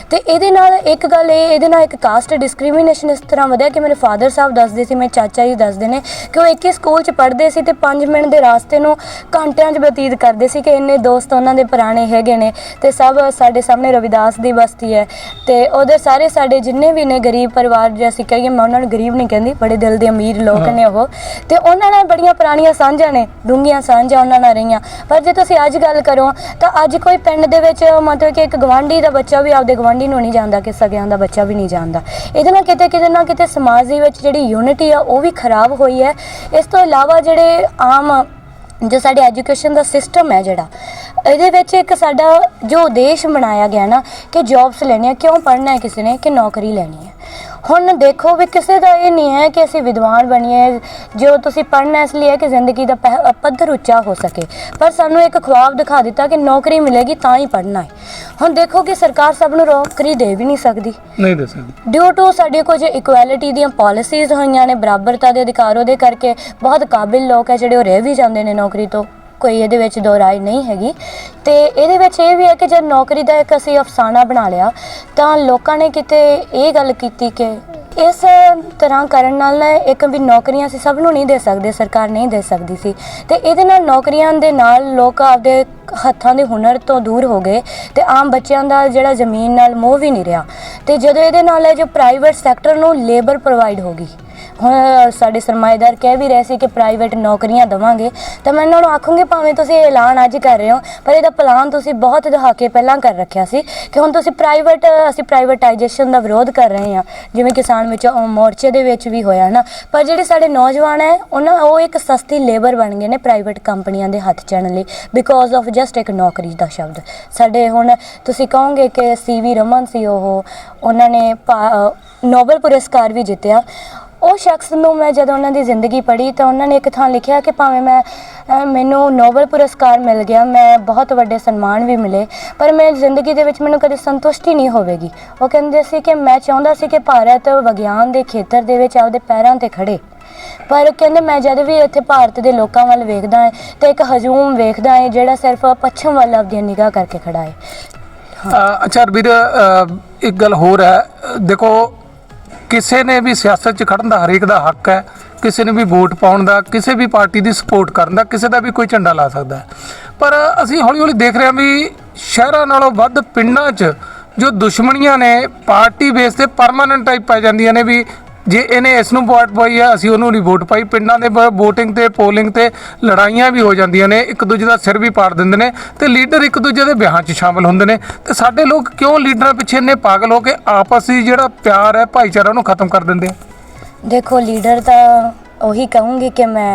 Speaker 2: ਤੇ ਇਹਦੇ ਨਾਲ ਇੱਕ ਗੱਲ ਇਹ, ਇਹਦੇ ਨਾਲ ਇੱਕ ਕਾਸਟ ਡਿਸਕ੍ਰਿਮੀਨੇਸ਼ਨ ਇਸ ਤਰ੍ਹਾਂ ਵਧਿਆ ਕਿ ਮੇਰੇ ਫਾਦਰ ਸਾਹਿਬ ਦੱਸਦੇ ਸੀ, ਮੇਰੇ ਚਾਚਾ ਜੀ ਦੱਸਦੇ ਨੇ ਕਿ ਉਹ ਇੱਕ ਹੀ ਸਕੂਲ 'ਚ ਪੜ੍ਹਦੇ ਸੀ ਤੇ 5 ਮਿੰਟ ਦੇ ਰਾਸਤੇ ਨੂੰ ਘੰਟਿਆਂ 'ਚ ਬਤੀਤ ਕਰਦੇ ਸੀ ਕਿ ਇੰਨੇ ਦੋਸਤ ਉਹਨਾਂ ਦੇ ਪੁਰਾਣੇ ਹੈਗੇ ਨੇ ਤੇ ਸਭ ਸਾਡੇ ਸਾਹਮਣੇ ਰਵਿਦਾਸ ਦੀ ਬਸਤੀ ਹੈ ਤੇ ਉਹਦੇ ਸਾਰੇ ਸਾਡੇ ਜਿੰਨੇ ਵੀ ਨੇ ਗਰੀਬ ਪਰਿਵਾਰ, ਜੇ ਅਸੀਂ ਕਹੀਏ, ਮੈਂ ਉਹਨਾਂ ਨੂੰ ਗਰੀਬ ਨਹੀਂ ਕਹਿੰਦੀ, ਬੜੇ ਦਿਲ ਦੇ ਅਮੀਰ ਲੋਕ ਨੇ ਉਹ। ਤੇ ਉਹਨਾਂ ਨਾਲ ਬੜੀਆਂ ਪੁਰਾਣੀਆਂ ਸਾਂਝਾਂ ਨੇ, ਡੂੰਘੀਆਂ ਸਾਂਝਾਂ ਉਹਨਾਂ ਨਾਲ ਰਹੀਆਂ। ਪਰ ਜੇ ਤੁਸੀਂ ਅੱਜ ਗੱਲ ਕਰੋ, ਤਾਂ ਅੱਜ ਕੋਈ ਪਿੰਡ ਦੇ ਵਿੱਚ ਮਤਲਬ ਕਿ ਇੱਕ ਗਵਾਂਢੀ ਦਾ ਬੱਚਾ ਵੀ ਆਪਦੇ ਗਵਾਂਢੀ ਨੂੰ ਨਹੀਂ ਜਾਣਦਾ ਕਿ ਸਗਿਆਂ ਦਾ ਬੱਚਾ ਵੀ ਨਹੀਂ ਜਾਣਦਾ। ਇਹਦੇ ਨਾਲ ਕਿਤੇ ਕਿਤੇ ਨਾ ਕਿਤੇ ਸਮਾਜ ਦੇ ਵਿੱਚ ਜਿਹੜੀ ਯੂਨਿਟੀ ਆ, ਉਹ ਵੀ ਖਰਾਬ ਹੋਈ ਹੈ। ਇਸ ਤੋਂ ਇਲਾਵਾ ਜਿਹੜੇ ਆਮ ਜੋ ਸਾਡੇ ਐਜੂਕੇਸ਼ਨ ਦਾ ਸਿਸਟਮ ਹੈ ਜਿਹੜਾ, ਇਹਦੇ ਵਿੱਚ ਇੱਕ ਸਾਡਾ ਜੋ ਉਦੇਸ਼ ਬਣਾਇਆ ਗਿਆ ਨਾ, ਕਿ ਜੌਬਸ ਲੈਣੀਆਂ, ਕਿਉਂ ਪੜ੍ਹਨਾ ਹੈ ਕਿਸੇ ਨੇ, ਕਿ ਨੌਕਰੀ ਲੈਣੀ ਹੈ। ਹੁਣ ਦੇਖੋ ਵੀ ਕਿਸੇ ਦਾ ਇਹ ਨਹੀਂ ਹੈ ਕਿ ਅਸੀਂ ਵਿਦਵਾਨ ਬਣੀਏ ਜੋ ਤੁਸੀਂ ਪੜ੍ਹਨਾ ਇਸ ਲਈ ਹੈ ਕਿ ਜ਼ਿੰਦਗੀ ਦਾ ਪਹਿ- ਪੱਧਰ ਉੱਚਾ ਹੋ ਸਕੇ। ਪਰ ਸਾਨੂੰ ਇੱਕ ਖੁਆਬ ਦਿਖਾ ਦਿੱਤਾ ਕਿ ਨੌਕਰੀ ਮਿਲੇਗੀ ਤਾਂ ਹੀ ਪੜ੍ਹਨਾ ਹੈ। ਹੁਣ ਦੇਖੋ ਕਿ ਸਰਕਾਰ ਸਭ ਨੂੰ ਨੌਕਰੀ ਦੇ ਵੀ ਨਹੀਂ ਸਕਦੀ।
Speaker 1: ਨਹੀਂ ਦੇ ਸਕਦੀ।
Speaker 2: ਡਿਊ ਟੂ ਸਾਡੇ ਕੁਝ ਇਕੁਐਲਿਟੀ ਦੀਆਂ ਪਾਲਿਸੀਜ਼ ਹੋਈਆਂ ਨੇ ਬਰਾਬਰਤਾ ਦੇ ਅਧਿਕਾਰ ਉਹਦੇ ਕਰਕੇ ਬਹੁਤ ਕਾਬਿਲ ਲੋਕ ਹੈ ਜਿਹੜੇ ਉਹ ਰਹਿ ਵੀ ਜਾਂਦੇ ਨੇ ਨੌਕਰੀ ਤੋਂ। ਕੋਈ ਇਹਦੇ ਵਿੱਚ ਦੋ ਰਾਏ ਨਹੀਂ ਹੈਗੀ। ਤੇ ਇਹਦੇ ਵਿੱਚ ਇਹ ਵੀ ਹੈ ਕਿ ਜਦ ਨੌਕਰੀ ਦਾ ਇੱਕ ਅਸੀਂ ਅਫਸਾਨਾ ਬਣਾ ਲਿਆ, ਤਾਂ ਲੋਕਾਂ ਨੇ ਕਿਤੇ ਇਹ ਗੱਲ ਕੀਤੀ ਕਿ ਇਸ ਤਰ੍ਹਾਂ ਕਰਨ ਨਾਲ ਨਾ ਇੱਕ ਵੀ ਨੌਕਰੀਆਂ ਅਸੀਂ ਸਭ ਨੂੰ ਨਹੀਂ ਦੇ ਸਕਦੇ, ਸਰਕਾਰ ਨਹੀਂ ਦੇ ਸਕਦੀ ਸੀ। ਤੇ ਇਹਦੇ ਨਾਲ ਨੌਕਰੀਆਂ ਦੇ ਨਾਲ ਲੋਕ ਆਪਦੇ ਹੱਥਾਂ ਦੇ ਹੁਨਰ ਤੋਂ ਦੂਰ ਹੋ ਗਏ ਤੇ ਆਮ ਬੱਚਿਆਂ ਦਾ ਜਿਹੜਾ ਜ਼ਮੀਨ ਨਾਲ ਮੋਹ ਵੀ ਨਹੀਂ ਰਿਹਾ। ਤੇ ਜਦੋਂ ਇਹਦੇ ਨਾਲ ਜੋ ਪ੍ਰਾਈਵੇਟ ਸੈਕਟਰ ਨੂੰ ਲੇਬਰ ਪ੍ਰੋਵਾਈਡ ਹੋ ਗਈ ਹੁਣ ਸਾਡੇ ਸਰਮਾਏਦਾਰ ਕਹਿ ਵੀ ਰਹੇ ਸੀ ਕਿ ਪ੍ਰਾਈਵੇਟ ਨੌਕਰੀਆਂ ਦਵਾਂਗੇ, ਤਾਂ ਮੈਂ ਇਹਨਾਂ ਨੂੰ ਆਖੂੰਗੀ ਭਾਵੇਂ ਤੁਸੀਂ ਇਹ ਐਲਾਨ ਅੱਜ ਕਰ ਰਹੇ ਹੋ, ਪਰ ਇਹਦਾ ਪਲਾਨ ਤੁਸੀਂ ਬਹੁਤ ਦਹਾਕੇ ਪਹਿਲਾਂ ਕਰ ਰੱਖਿਆ ਸੀ ਕਿ ਹੁਣ ਤੁਸੀਂ ਪ੍ਰਾਈਵੇਟ ਅਸੀਂ ਪ੍ਰਾਈਵੇਟਾਈਜੇਸ਼ਨ ਦਾ ਵਿਰੋਧ ਕਰ ਰਹੇ ਹਾਂ, ਜਿਵੇਂ ਕਿਸਾਨ ਵਿੱਚ ਅਹ ਮੋਰਚੇ ਦੇ ਵਿੱਚ ਵੀ ਹੋਇਆ ਨਾ, ਪਰ ਜਿਹੜੇ ਸਾਡੇ ਨੌਜਵਾਨ ਹੈ, ਉਹਨਾਂ, ਉਹ ਇੱਕ ਸਸਤੀ ਲੇਬਰ ਬਣ ਗਏ ਨੇ ਪ੍ਰਾਈਵੇਟ ਕੰਪਨੀਆਂ ਦੇ ਹੱਥ ਚੜਨ ਲਈ ਬਿਕੋਜ਼ ਆਫ ਜਸਟ ਇੱਕ ਨੌਕਰੀ ਦਾ ਸ਼ਬਦ। ਸਾਡੇ ਹੁਣ ਤੁਸੀਂ ਕਹੋਗੇ ਕਿ ਸੀ ਵੀ ਰਮਨ ਸੀ ਉਹ, ਉਹਨਾਂ ਨੇ ਭਾ- ਅਹ ਨੋਬਲ ਪੁਰਸਕਾਰ ਵੀ ਜਿੱਤਿਆ ਉਹ ਸ਼ਖਸ ਨੂੰ ਮੈਂ ਜਦੋਂ ਉਹਨਾਂ ਦੀ ਜ਼ਿੰਦਗੀ ਪੜ੍ਹੀ ਤਾਂ ਉਹਨਾਂ ਨੇ ਇੱਕ ਥਾਂ ਲਿਖਿਆ ਕਿ ਭਾਵੇਂ ਮੈਂ ਅਹ ਮੈਨੂੰ ਨੋਬਲ ਪੁਰਸਕਾਰ ਮਿਲ ਗਿਆ ਮੈਂ ਬਹੁਤ ਵੱਡੇ ਸਨਮਾਨ ਵੀ ਮਿਲੇ ਪਰ ਮੈਂ ਜ਼ਿੰਦਗੀ ਦੇ ਵਿੱਚ ਮੈਨੂੰ ਕਦੇ ਸੰਤੁਸ਼ਟੀ ਨਹੀਂ ਹੋਵੇਗੀ। ਉਹ ਕਹਿੰਦੇ ਸੀ ਕਿ ਮੈਂ ਚਾਹੁੰਦਾ ਸੀ ਕਿ ਭਾਰਤ ਵਿਗਿਆਨ ਦੇ ਖੇਤਰ ਦੇ ਵਿੱਚ ਆਪਦੇ ਪੈਰਾਂ ਤੇ ਖੜੇ ਪਰ ਕਹਿੰਦੇ ਮੈਂ ਜਦ ਵੀ ਇੱਥੇ ਭਾਰਤ ਦੇ ਲੋਕਾਂ ਵੱਲ ਵੇਖਦਾ ਹਾਂ ਤੇ ਇੱਕ ਹਜੂਮ ਵੇਖਦਾ ਹਾਂ ਜਿਹੜਾ ਸਿਰਫ ਪੱਛਮ ਵੱਲ ਆਪਦੀ ਨਿਗਾਹ ਕਰਕੇ ਖੜਾ ਹੈ।
Speaker 1: ਅ, ਅੱਛਾ ਵੀਰ ਇੱਕ ਗੱਲ ਹੋਰ ਹੈ। ਅ, ਦੇਖੋ ਕਿਸੇ ਨੇ ਵੀ ਸਿਆਸਤ 'ਚ ਖੜਨ ਦਾ ਹਰੇਕ ਦਾ ਹੱਕ ਹੈ, ਕਿਸੇ ਨੂੰ ਵੀ ਵੋਟ ਪਾਉਣ ਦਾ, ਕਿਸੇ ਵੀ ਪਾਰਟੀ ਦੀ ਸਪੋਰਟ ਕਰਨ ਦਾ, ਕਿਸੇ ਦਾ ਵੀ ਕੋਈ ਝੰਡਾ ਲਾ ਸਕਦਾ ਪਰ ਅਸੀਂ ਹੌਲੀ ਹੌਲੀ ਦੇਖ ਰਹੇ ਹਾਂ ਵੀ ਸ਼ਹਿਰਾਂ ਨਾਲੋਂ ਵੱਧ ਪਿੰਡਾਂ 'ਚ ਜੋ ਦੁਸ਼ਮਣੀਆਂ ਨੇ, ਪਾਰਟੀ ਬੇਸ ਤੇ ਪਰਮਾਨੈਂਟ ਟਾਈਪ ਪੈ ਜਾਂਦੀਆਂ ਨੇ ਵੀ ਜੇ ਇਹਨੇ ਇਸ ਨੂੰ ਵੋਟ ਪਾਈ ਹੈ ਅਸੀਂ ਉਹਨੂੰ ਨਹੀਂ ਵੋਟ ਪਾਈ ਪਿੰਡਾਂ ਦੇ VOTING ਤੇ ਪੋਲਿੰਗ ਤੇ ਲੜਾਈਆਂ ਵੀ ਹੋ ਜਾਂਦੀਆਂ ਨੇ ਇੱਕ ਦੂਜੇ ਦਾ ਸਿਰ ਵੀ ਪਾੜ ਦਿੰਦੇ ਨੇ ਤੇ ਲੀਡਰ ਇੱਕ ਦੂਜੇ ਦੇ ਵਿਆਹਾਂ 'ਚ ਸ਼ਾਮਲ ਹੁੰਦੇ ਨੇ ਤੇ ਸਾਡੇ ਲੋਕ ਕਿਉਂ ਲੀਡਰਾਂ ਪਿੱਛੇ ਇੰਨੇ ਪਾਗਲ ਹੋ ਕੇ ਆਪਸੀ ਜਿਹੜਾ ਪਿਆਰ ਹੈ ਭਾਈਚਾਰਾ ਉਹਨੂੰ ਖਤਮ ਕਰ ਦਿੰਦੇ ਆ
Speaker 2: देखो लीडर तो वही कहूँगी कि मैं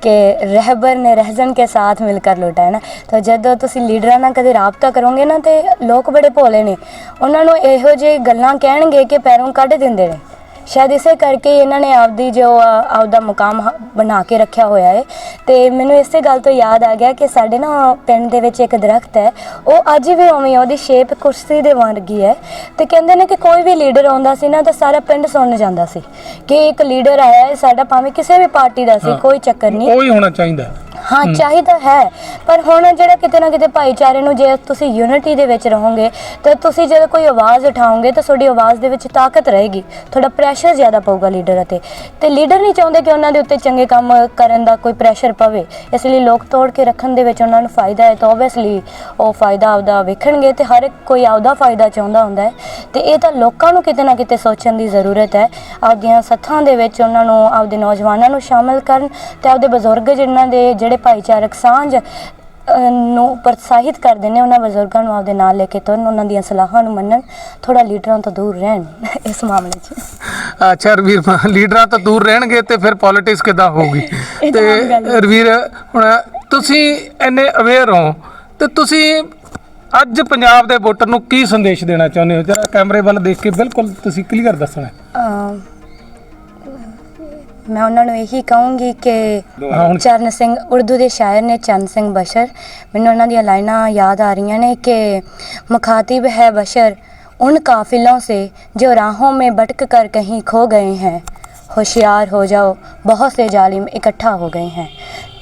Speaker 2: कि रहबर ने रहजन के साथ मिलकर ਲੁੱਟਾ ਹੈ ਨਾ ਤਾਂ ਜਦੋਂ ਤੁਸੀਂ ਲੀਡਰਾਂ ਨਾਲ ਕਦੇ ਰਾਬਤਾ ਕਰੋਗੇ ਨਾ ਤੇ ਲੋਕ ਬੜੇ ਭੋਲੇ ਨੇ ਉਹਨਾਂ ਨੂੰ ਇਹੋ ਜਿਹੀ ਗੱਲਾਂ ਕਹਿਣਗੇ ਕਿ ਪੈਰੋਂ ਕੱਢ ਦਿੰਦੇ ਨੇ ਸ਼ਾਇਦ ਇਸੇ ਕਰਕੇ ਇਹਨਾਂ ਨੇ ਆਪਦੀ ਜੋ ਆਪਦਾ ਮੁਕਾਮ ਹ- ਬਣਾ ਕੇ ਰੱਖਿਆ ਹੋਇਆ ਹੈ ਤੇ ਮੈਨੂੰ ਇਸੇ ਗੱਲ ਤੋਂ ਯਾਦ ਆ ਗਿਆ ਕਿ ਸਾਡੇ ਨਾ ਪਿੰਡ ਦੇ ਵਿੱਚ ਇੱਕ ਦਰਖਤ ਹੈ। ਉਹ ਅੱਜ ਵੀ ਉਵੇਂ ਹੀ ਆ, ਉਹਦੀ ਸ਼ੇਪ ਕੁਰਸੀ ਦੇ ਵਰਗੀ ਹੈ। ਤੇ ਕਹਿੰਦੇ ਨੇ ਕਿ ਕੋਈ ਵੀ ਲੀਡਰ ਆਉਂਦਾ ਸੀ ਨਾ ਤਾਂ ਸਾਰਾ ਪਿੰਡ ਸੁਣ ਜਾਂਦਾ ਸੀ। ਕਿ ਇੱਕ ਲੀਡਰ ਆਇਆ ਹੈ ਸਾਡਾ ਭਾਵੇਂ ਕਿਸੇ ਵੀ ਪਾਰਟੀ ਦਾ ਸੀ
Speaker 1: ਹਾਂ।
Speaker 2: ਕੋਈ ਚੱਕਰ ਨਹੀਂ।
Speaker 1: ਉਹ ਹੀ ਹੋਣਾ ਚਾਹੀਦਾ
Speaker 2: ਹਾਂ। ਚਾਹੀਦਾ ਹੈ। ਪਰ ਹੁਣ ਜਿਹੜਾ ਕਿਤੇ ਨਾ ਕਿਤੇ ਭਾਈਚਾਰੇ ਨੂੰ ਜੇ ਤੁਸੀਂ ਯੂਨਿਟੀ ਦੇ ਵਿੱਚ ਰਹੋਗੇ ਤਾਂ ਤੁਸੀਂ ਜਦੋਂ ਕੋਈ ਆਵਾਜ਼ ਉਠਾਓਗੇ ਤਾਂ ਤੁਹਾਡੀ ਆਵਾਜ਼ ਦੇ ਵਿੱਚ ਤਾਕਤ ਰਹੇਗੀ। ਤੁਹਾਡਾ ਪ੍ਰੈਸ਼ਰ ਪ੍ਰੈਸ਼ਰ ਜ਼ਿਆਦਾ ਪਊਗਾ ਲੀਡਰ ਅਤੇ ਤੇ ਲੀਡਰ ਨਹੀਂ ਚਾਹੁੰਦੇ ਕਿ ਉਹਨਾਂ ਦੇ ਉੱਤੇ ਚੰਗੇ ਕੰਮ ਕਰਨ ਦਾ ਕੋਈ ਪ੍ਰੈਸ਼ਰ ਪਵੇ। ਇਸ ਲਈ ਲੋਕ ਤੋੜ ਕੇ ਰੱਖਣ ਦੇ ਵਿੱਚ ਉਹਨਾਂ ਨੂੰ ਫਾਇਦਾ ਹੈ ਤਾਂ ਓਬਵੀਅਸਲੀ ਉਹ ਫਾਇਦਾ ਆਪਦਾ ਵੇਖਣਗੇ ਤੇ ਹਰ ਇੱਕ ਕੋਈ ਆਪਦਾ ਫਾਇਦਾ ਚਾਹੁੰਦਾ ਹੁੰਦਾ ਹੈ। ਤੇ ਇਹ ਤਾਂ ਲੋਕਾਂ ਨੂੰ ਕਿਤੇ ਨਾ ਕਿਤੇ ਸੋਚਣ ਦੀ ਜ਼ਰੂਰਤ ਹੈ। ਆਪਦੀਆਂ ਸੱਥਾਂ ਦੇ ਵਿੱਚ ਉਹਨਾਂ ਨੂੰ, ਆਪਦੇ ਨੌਜਵਾਨਾਂ ਨੂੰ ਸ਼ਾਮਲ ਕਰਨ ਤੇ ਆਪਦੇ ਬਜ਼ੁਰਗ ਜਿਨ੍ਹਾਂ ਦੇ ਜਿਹੜੇ ਭਾਈਚਾਰਕ ਸਾਂਝ ਨੂੰ ਪ੍ਰੋਤਸਾਹਿਤ ਕਰਦੇ ਨੇ, ਉਹਨਾਂ ਬਜ਼ੁਰਗਾਂ ਨੂੰ ਆਪਦੇ ਨਾਲ ਲੈ ਕੇ ਤੁਰਨ, ਉਹਨਾਂ ਦੀਆਂ ਸਲਾਹਾਂ ਨੂੰ ਮੰਨਣ ਥੋੜਾ ਲੀਡਰਾਂ ਤੋਂ ਦੂਰ ਰਹਿਣ ਇਸ ਮਾਮਲੇ 'ਚ।
Speaker 1: ਅੱਛਾ ਰਵੀਰ ਲੀਡਰਾਂ ਤੋਂ ਦੂਰ ਰਹਿਣਗੇ ਤੇ ਫਿਰ ਪੋਲਿਟਿਕਸ ਕਿੱਦਾਂ ਹੋਊਗੀ?
Speaker 2: ਤੇ
Speaker 1: ਰਵੀਰ ਹੁਣ ਤੁਸੀਂ ਇੰਨੇ ਅਵੇਅਰ ਹੋ ਤੇ ਤੁਸੀਂ ਅੱਜ ਪੰਜਾਬ ਦੇ ਵੋਟਰ ਨੂੰ ਕੀ ਸੰਦੇਸ਼ ਦੇਣਾ ਚਾਹੁੰਦੇ ਹੋ? ਜਰਾ ਕੈਮਰੇ ਵੱਲ ਦੇਖ ਕੇ ਬਿਲਕੁਲ ਤੁਸੀਂ ਕਲੀਅਰ ਦੱਸਣਾ
Speaker 2: ਮੈਂ ਉਹਨਾਂ ਨੂੰ ਇਹੀ ਕਹੂੰਗੀ ਕਿ ਚਰਨ ਸਿੰਘ ਉਰਦੂ ਦੇ ਸ਼ਾਇਰ ਨੇ ਚੰਦ ਸਿੰਘ ਬਸ਼ਰ। ਮੈਨੂੰ ਉਹਨਾਂ ਦੀਆਂ ਲਾਈਨਾਂ ਯਾਦ ਆ ਰਹੀਆਂ ਨੇ ਕਿ ਮੁਖਾਤਿਬ ਹੈ ਬਸ਼ਰ। उन काफिलों से जो राहों में भटक कर कहीं खो गए हैं होशियार हो जाओ बहुत से जालिम इकट्ठा हो गए हैं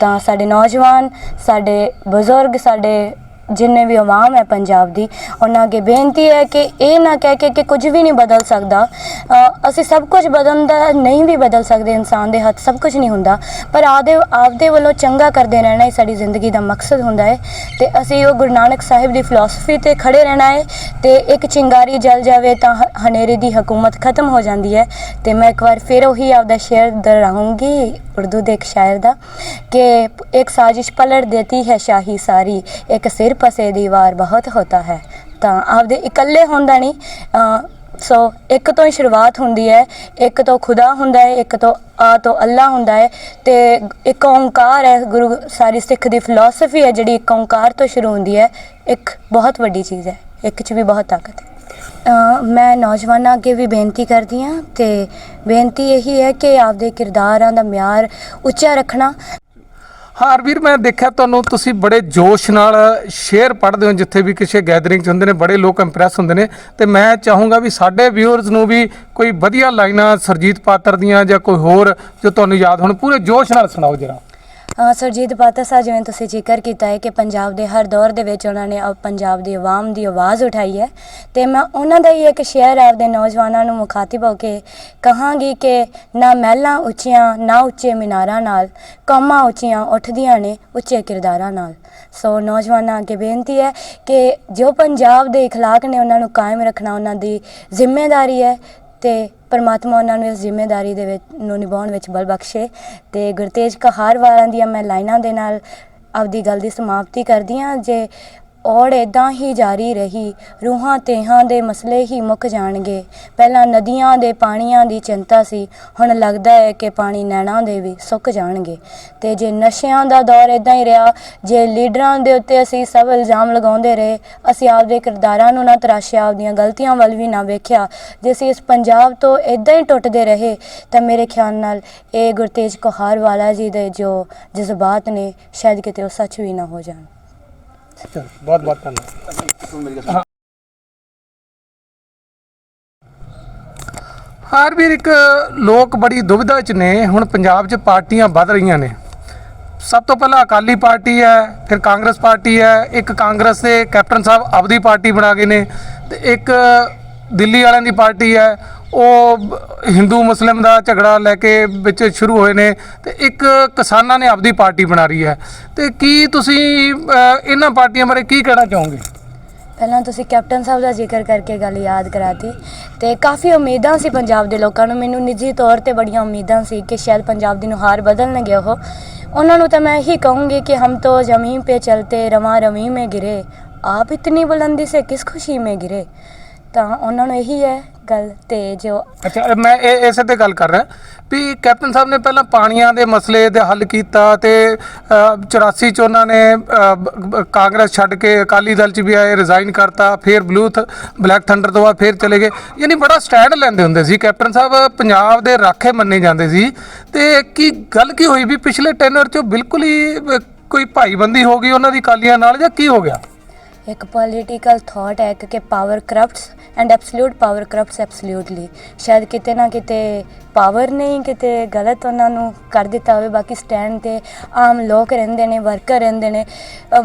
Speaker 2: ਤਾਂ ਸਾਡੇ ਨੌਜਵਾਨ ਸਾਡੇ ਬਜ਼ੁਰਗ ਸਾਡੇ ਜਿੰਨੇ ਵੀ ਆਵਾਮ ਹੈ ਪੰਜਾਬ ਦੀ ਉਹਨਾਂ ਅੱਗੇ ਬੇਨਤੀ ਹੈ ਕਿ ਇਹ ਨਾ ਕਹਿ ਕੇ ਕਿ ਕੁਝ ਵੀ ਨਹੀਂ ਬਦਲ ਸਕਦਾ। ਅ, ਅਸੀਂ ਸਭ ਕੁਝ ਬਦਲਣ ਦਾ ਨਹੀਂ ਵੀ ਬਦਲ ਸਕਦੇ ਇਨਸਾਨ ਦੇ ਹੱਥ ਸਭ ਕੁਝ ਨਹੀਂ ਹੁੰਦਾ। ਪਰ ਆਦੇ ਆਪਦੇ ਵੱਲੋਂ ਚੰਗਾ ਕਰਦੇ ਰਹਿਣਾ ਹੀ ਸਾਡੀ ਜ਼ਿੰਦਗੀ ਦਾ ਮਕਸਦ ਹੁੰਦਾ ਹੈ ਤੇ ਅਸੀਂ ਉਹ ਗੁਰੂ ਨਾਨਕ ਸਾਹਿਬ ਦੀ ਫਿਲਾਸਫੀ ਤੇ ਖੜੇ ਰਹਿਣਾ ਹੈ ਤੇ ਇੱਕ ਚਿੰਗਾਰੀ ਜਲ ਜਾਵੇ ਤਾਂ ਹ- ਹਨੇਰੇ ਦੀ ਹਕੂਮਤ ਖਤਮ ਹੋ ਜਾਂਦੀ ਹੈ। ਤੇ ਮੈਂ ਇੱਕ ਵਾਰ ਫਿਰ ਉਹੀ ਆਪਦਾ ਸ਼ੇਰ ਦੁਹਰਾਉਂਗੀ ਉਰਦੂ ਦੇ ਇੱਕ ਸ਼ਾਇਰ ਦਾ ਕਿ ਇੱਕ ਸਾਜ਼ਿਸ਼ ਪਲਟ ਦੇਤੀ ਹੈ ਸ਼ਾਹੀ ਸਾਰੀ ਇੱਕ ਸਿਰ ਪਸੇ ਦੀਵਾਰ ਬਹੁਤ ਹੋਤਾ ਹੈ। ਤਾਂ ਆਪਦੇ ਇਕੱਲੇ ਹੁੰਦਾ ਨਹੀਂ ਸੋ ਇੱਕ ਤੋਂ ਹੀ ਸ਼ੁਰੂਆਤ ਹੁੰਦੀ ਹੈ। ਇੱਕ ਤੋਂ ਖੁਦਾ ਹੁੰਦਾ ਹੈ, ਇੱਕ ਤੋਂ ਆ ਤੋਂ ਅੱਲਾ ਹੁੰਦਾ ਹੈ। ਤੇ ਇੱਕ ਓੰਕਾਰ ਹੈ, ਗੁਰੂ ਸਾਰੀ ਸਿੱਖ ਦੀ ਫਿਲਾਸਫੀ ਹੈ, ਜਿਹੜੀ ਇੱਕ ਓੰਕਾਰ ਤੋਂ ਸ਼ੁਰੂ ਹੁੰਦੀ ਹੈ। ਇੱਕ ਬਹੁਤ ਵੱਡੀ ਚੀਜ਼ ਹੈ, ਇੱਕ 'ਚ ਵੀ ਬਹੁਤ ਤਾਕਤ ਹੈ। ਮੈਂ ਨੌਜਵਾਨਾਂ ਅੱਗੇ ਵੀ ਬੇਨਤੀ ਕਰਦੀ ਹਾਂ ਤੇ ਬੇਨਤੀ ਇਹੀ ਹੈ ਕਿ ਆਪਦੇ ਕਿਰਦਾਰਾਂ ਦਾ ਮਿਆਰ ਉੱਚਾ ਰੱਖਣਾ।
Speaker 1: ਹਾਂ ਵੀਰ ਮੈਂ ਦੇਖਿਆ ਤੁਹਾਨੂੰ ਤੁਸੀਂ ਬੜੇ ਜੋਸ਼ ਨਾਲ ਸ਼ੇਅਰ ਪੜ੍ਹਦੇ ਹੋ, ਜਿੱਥੇ ਵੀ ਕਿਸੇ ਗੈਦਰਿੰਗ 'ਚ ਹੁੰਦੇ ਨੇ, ਬੜੇ ਲੋਕ ਇੰਪ੍ਰੈਸ ਹੁੰਦੇ ਨੇ। ਤੇ ਮੈਂ ਚਾਹੂੰਗਾ ਵੀ ਸਾਡੇ ਵਿਊਅਰਸ ਨੂੰ ਵੀ ਕੋਈ ਵਧੀਆ ਲਾਈਨਾਂ ਸਰਜੀਤ ਪਾਤਰ ਦੀਆਂ ਜਾਂ ਕੋਈ ਹੋਰ ਜੋ ਤੁਹਾਨੂੰ ਯਾਦ ਹੋਣ, ਪੂਰੇ ਜੋਸ਼ ਨਾਲ ਸੁਣਾਓ ਜਰਾ।
Speaker 2: ਅ, ਸਰਜੀਤ ਪਾਤਰ ਸਾਹਿਬ ਜਿਵੇਂ ਤੁਸੀਂ ਜ਼ਿਕਰ ਕੀਤਾ ਹੈ ਕਿ ਪੰਜਾਬ ਦੇ ਹਰ ਦੌਰ ਦੇ ਵਿੱਚ ਉਹਨਾਂ ਨੇ ਅ- ਪੰਜਾਬ ਦੀ ਆਵਾਮ ਦੀ ਆਵਾਜ਼ ਉਠਾਈ ਹੈ ਤੇ ਮੈਂ ਉਹਨਾਂ ਦਾ ਹੀ ਇੱਕ ਸ਼ੇਅਰ ਆਪਦੇ ਨੌਜਵਾਨਾਂ ਨੂੰ ਮੁਖਾਤਿਬ ਹੋ ਕੇ ਕਹਾਂਗੀ ਕਿ ਨਾ ਮਹਿਲਾਂ ਉੱਚੀਆਂ ਨਾ ਉੱਚੇ ਮਿਨਾਰਾਂ ਨਾਲ ਕੌਮਾਂ ਉੱਚੀਆਂ ਉੱਠਦੀਆਂ ਨੇ ਉੱਚੇ ਕਿਰਦਾਰਾਂ ਨਾਲ ਸੋ ਨੌਜਵਾਨਾਂ ਅੱਗੇ ਬੇਨਤੀ ਹੈ ਕਿ ਜੋ ਪੰਜਾਬ ਦੇ اخلاق ਨੇ ਉਹਨਾਂ ਨੂੰ ਕਾਇਮ ਰੱਖਣਾ ਉਹਨਾਂ ਦੀ ਜ਼ਿੰਮੇਵਾਰੀ ਹੈ ਤੇ ਪਰਮਾਤਮਾ ਉਹਨਾਂ ਨੂੰ ਇਸ ਜ਼ਿੰਮੇਵਾਰੀ ਦੇ ਵਿੱਚ ਨੂੰ ਨਿਭਾਉਣ ਵਿੱਚ ਬਲ ਬਖਸ਼ੇ ਤੇ ਗੁਰਤੇਜ ਕਹਾਰ ਵਾਲਾਂ ਦੀਆਂ ਮੈਂ ਲਾਈਨਾਂ ਦੇ ਨਾਲ ਆਪਦੀ ਗੱਲ ਦੀ ਸਮਾਪਤੀ ਕਰਦੀ ਹਾਂ। ਜੇ ਔੜ ਇਦਾਂ ਹੀ ਜਾਰੀ ਰਹੀ, ਰੂਹਾਂ ਤੇਹਾਂ ਦੇ ਮਸਲੇ ਹੀ ਮੁੱਕ ਜਾਣਗੇ। ਪਹਿਲਾਂ ਨਦੀਆਂ ਦੇ ਪਾਣੀਆਂ ਦੀ ਚਿੰਤਾ ਸੀ, ਹੁਣ ਲੱਗਦਾ ਹੈ ਕਿ ਪਾਣੀ ਨੈਣਾਂ ਦੇ ਵੀ ਸੁੱਕ ਜਾਣਗੇ। ਤੇ ਜੇ ਨਸ਼ਿਆਂ ਦਾ ਦੌਰ ਇਦਾਂ ਹੀ ਰਿਹਾ, ਜੇ ਲੀਡਰਾਂ ਦੇ ਉੱਤੇ ਅਸੀਂ ਸਭ ਇਲਜ਼ਾਮ ਲਗਾਉਂਦੇ ਰਹੇ, ਅਸੀਂ ਆਪਦੇ ਕਿਰਦਾਰਾਂ ਨੂੰ ਨਾ ਤਰਾਸ਼ਿਆ ਆਪਦੀਆਂ ਗਲਤੀਆਂ ਵੱਲ ਵੀ ਨਾ ਵੇਖਿਆ, ਜੇ ਅਸੀਂ ਇਸ ਪੰਜਾਬ ਤੋਂ ਇਦਾਂ ਹੀ ਟੁੱਟਦੇ ਰਹੇ, ਤਾਂ ਮੇਰੇ ਖਿਆਲ ਨਾਲ ਇਹ ਗੁਰਤੇਜ ਕੋਹਾਰ ਵਾਲਾ ਜੀ ਦੇ ਜੋ ਜਜ਼ਬਾਤ ਨੇ, ਸ਼ਾਇਦ ਕਿਤੇ ਉਹ ਸੱਚ ਵੀ ਨਾ ਹੋ ਜਾਣ।
Speaker 1: ਚਲੋ ਬਹੁਤ ਬਹੁਤ ਧੰਨਵਾਦ ਹਰ ਵੀਰ ਇੱਕ ਲੋਕ ਬੜੀ ਦੁਵਿਧਾ ਚ ਨੇ ਹੁਣ ਪੰਜਾਬ 'ਚ ਪਾਰਟੀਆਂ ਵੱਧ ਰਹੀਆਂ ਨੇ ਸਭ ਤੋਂ ਪਹਿਲਾਂ ਅਕਾਲੀ ਪਾਰਟੀ ਹੈ ਫਿਰ ਕਾਂਗਰਸ ਪਾਰਟੀ ਹੈ ਇੱਕ ਕਾਂਗਰਸ ਦੇ ਕੈਪਟਨ ਸਾਹਿਬ ਆਪਦੀ ਪਾਰਟੀ ਬਣਾ ਗਏ ਨੇ ਤੇ ਇੱਕ ਦਿੱਲੀ ਵਾਲਿਆਂ ਦੀ ਪਾਰਟੀ ਹੈ ਉਹ ਹਿੰਦੂ ਮੁਸਲਿਮ ਦਾ ਝਗੜਾ ਲੈ ਕੇ ਵਿੱਚ ਸ਼ੁਰੂ ਹੋਏ ਨੇ ਤੇ ਇੱਕ ਕਿਸਾਨਾਂ ਨੇ ਆਪਦੀ ਪਾਰਟੀ ਬਣਾ ਰਹੀ ਹੈ। ਤੇ ਕੀ ਤੁਸੀਂ ਇਹਨਾਂ ਪਾਰਟੀਆਂ ਬਾਰੇ ਕੀ ਕਹਿਣਾ ਚਾਹੋਗੇ?
Speaker 2: ਪਹਿਲਾਂ ਤੁਸੀਂ ਕੈਪਟਨ ਸਾਹਿਬ ਦਾ ਜ਼ਿਕਰ ਕਰਕੇ ਗੱਲ ਯਾਦ ਕਰਾਤੀ ਤੇ ਕਾਫੀ ਉਮੀਦਾਂ ਸੀ ਪੰਜਾਬ ਦੇ ਲੋਕਾਂ ਨੂੰ, ਮੈਨੂੰ ਨਿੱਜੀ ਤੌਰ ਤੇ ਬੜੀਆਂ ਉਮੀਦਾਂ ਸੀ ਕਿ ਸ਼ਾਇਦ ਪੰਜਾਬ ਦੀ ਨੁਹਾਰ ਬਦਲਣਗੇ ਉਹ। ਉਹਨਾਂ ਨੂੰ ਤਾਂ ਮੈਂ ਇਹੀ ਕਹੂੰਗੀ ਕਿ ਹਮ ਤੋ ਜ਼ਮੀਨ ਪੇ ਚਲਤੇ ਰਵਾ ਰਵੀ ਮੇ ਗਿਰੇ, ਆਪ ਇਤਨੀ ਬੁਲੰਦੀ ਸੇ ਕਿਸ ਖੁਸ਼ੀ ਮੇ ਗਿਰੇ। ਤਾਂ ਉਹਨਾਂ ਨੂੰ ਇਹੀ ਹੈ ਗੱਲ ਤੇ ਜੋ
Speaker 1: ਅੱਛਾ ਇਹ ਮੈਂ ਇਹ ਇਸੇ ਤੇ ਗੱਲ ਕਰ ਰਿਹਾ ਵੀ ਕੈਪਟਨ ਸਾਹਿਬ ਨੇ ਪਹਿਲਾਂ ਪਾਣੀਆਂ ਦੇ ਮਸਲੇ ਦੇ ਹੱਲ ਕੀਤਾ ਤੇ ਅਹ, 84 ਚ ਉਹਨਾਂ ਨੇ ਅਹ, ਬ- ਬ- ਕਾਂਗਰਸ ਛੱਡ ਕੇ ਅਕਾਲੀ ਦਲ ਚ ਵੀ ਆਏ ਰਿਜ਼ਾਈਨ ਕਰਤਾ ਫਿਰ ਬਲੂ ਥ ਬਲੈਕ ਥੰਡਰ ਤੋਂ ਬਾਅਦ ਫਿਰ ਚਲੇ ਗਏ। ਯਾਨੀ ਬੜਾ ਸਟੈਂਡ ਲੈਂਦੇ ਹੁੰਦੇ ਸੀ। ਕੈਪਟਨ ਸਾਹਿਬ ਪੰਜਾਬ ਦੇ ਰਾਖੇ ਮੰਨੇ ਜਾਂਦੇ ਸੀ। ਤੇ ਕੀ ਗੱਲ ਕੀ ਹੋਈ ਵੀ ਪਿਛਲੇ ਟੈਨਰ ਚ ਬਿਲਕੁਲ ਹੀ ਅਹ, ਕੋਈ ਭਾਈਬੰਦੀ ਹੋ ਗਈ ਉਹਨਾਂ ਦੀ ਅਕਾਲੀਆਂ ਨਾਲ ਜਾਂ ਕੀ ਹੋ ਗਿਆ?
Speaker 2: ਇੱਕ ਪੋਲੀਟੀਕਲ ਥਾਟ ਹੈ ਕਿ power corrupts and absolute power corrupts absolutely ਸ਼ਾਇਦ ਕਿਤੇ ਨਾ ਕਿਤੇ ਪਾਵਰ ਨਹੀਂ ਕਿਤੇ ਗਲਤ ਉਹਨਾਂ ਨੂੰ ਕਰ ਦਿੱਤਾ ਹੋਵੇ। ਬਾਕੀ ਸਟੈਂਡ ਤੇ ਆਮ ਲੋਕ ਰਹਿੰਦੇ ਨੇ ਵਰਕਰ ਰਹਿੰਦੇ ਨੇ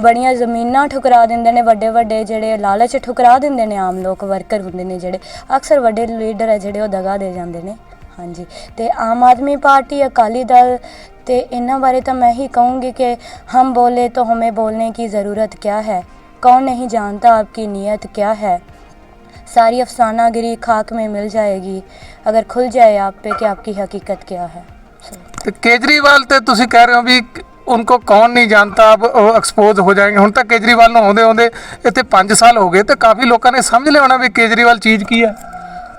Speaker 2: ਬੜੀਆਂ ਜ਼ਮੀਨਾਂ ਠੁਕਰਾ ਦਿੰਦੇ ਨੇ ਵੱਡੇ ਵੱਡੇ ਜਿਹੜੇ ਲਾਲਚ ਠੁਕਰਾ ਦਿੰਦੇ ਨੇ ਆਮ ਲੋਕ ਵਰਕਰ ਹੁੰਦੇ ਨੇ ਜਿਹੜੇ, ਅਕਸਰ ਵੱਡੇ ਲੀਡਰ ਹੈ ਜਿਹੜੇ ਉਹ ਦਗਾ ਦੇ ਜਾਂਦੇ ਨੇ। ਹਾਂਜੀ। ਤੇ ਆਮ ਆਦਮੀ ਪਾਰਟੀ, ਅਕਾਲੀ ਦਲ ਤੇ ਇਹਨਾਂ ਬਾਰੇ ਤਾਂ ਮੈਂ ਹੀ ਕਹੂੰਗੀ ਕਿ ਹਮ ਬੋਲੇ ਤਾਂ ਹਮੇ ਬੋਲਨੇ ਕੀ ਜ਼ਰੂਰਤ ਕਿਆ ਹੈ? ਕੌਣ ਨਹੀਂ जानता आपकी नीयत क्या है सारी अफसानागिरी खाक में मिल जाएगी अगर खुल जाए आप पे ਕਿ आपकी हकीकत क्या है
Speaker 1: ਤੇ ਕੇਜਰੀਵਾਲ ਤੇ ਤੁਸੀਂ ਕਹਿ ਰਹੇ ਹੋ ਵੀ ਉਨਕੋ ਕੌਣ ਨਹੀਂ ਜਾਣਤਾ ਅਬ ਐਕਸਪੋਜ਼ ਹੋ ਜਾਣਗੇ ਹੁਣ ਤਾਂ ਕੇਜਰੀਵਾਲ ਨੂੰ ਆਉਂਦੇ ਆਉਂਦੇ ਇੱਥੇ 5 ਸਾਲ ਹੋ ਗਏ ਤੇ ਕਾਫੀ ਲੋਕਾਂ ਨੇ ਸਮਝ ਲਿਆ ਹੋਣਾ ਵੀ ਕੇਜਰੀਵਾਲ ਚੀਜ਼ ਕੀ ਹੈ।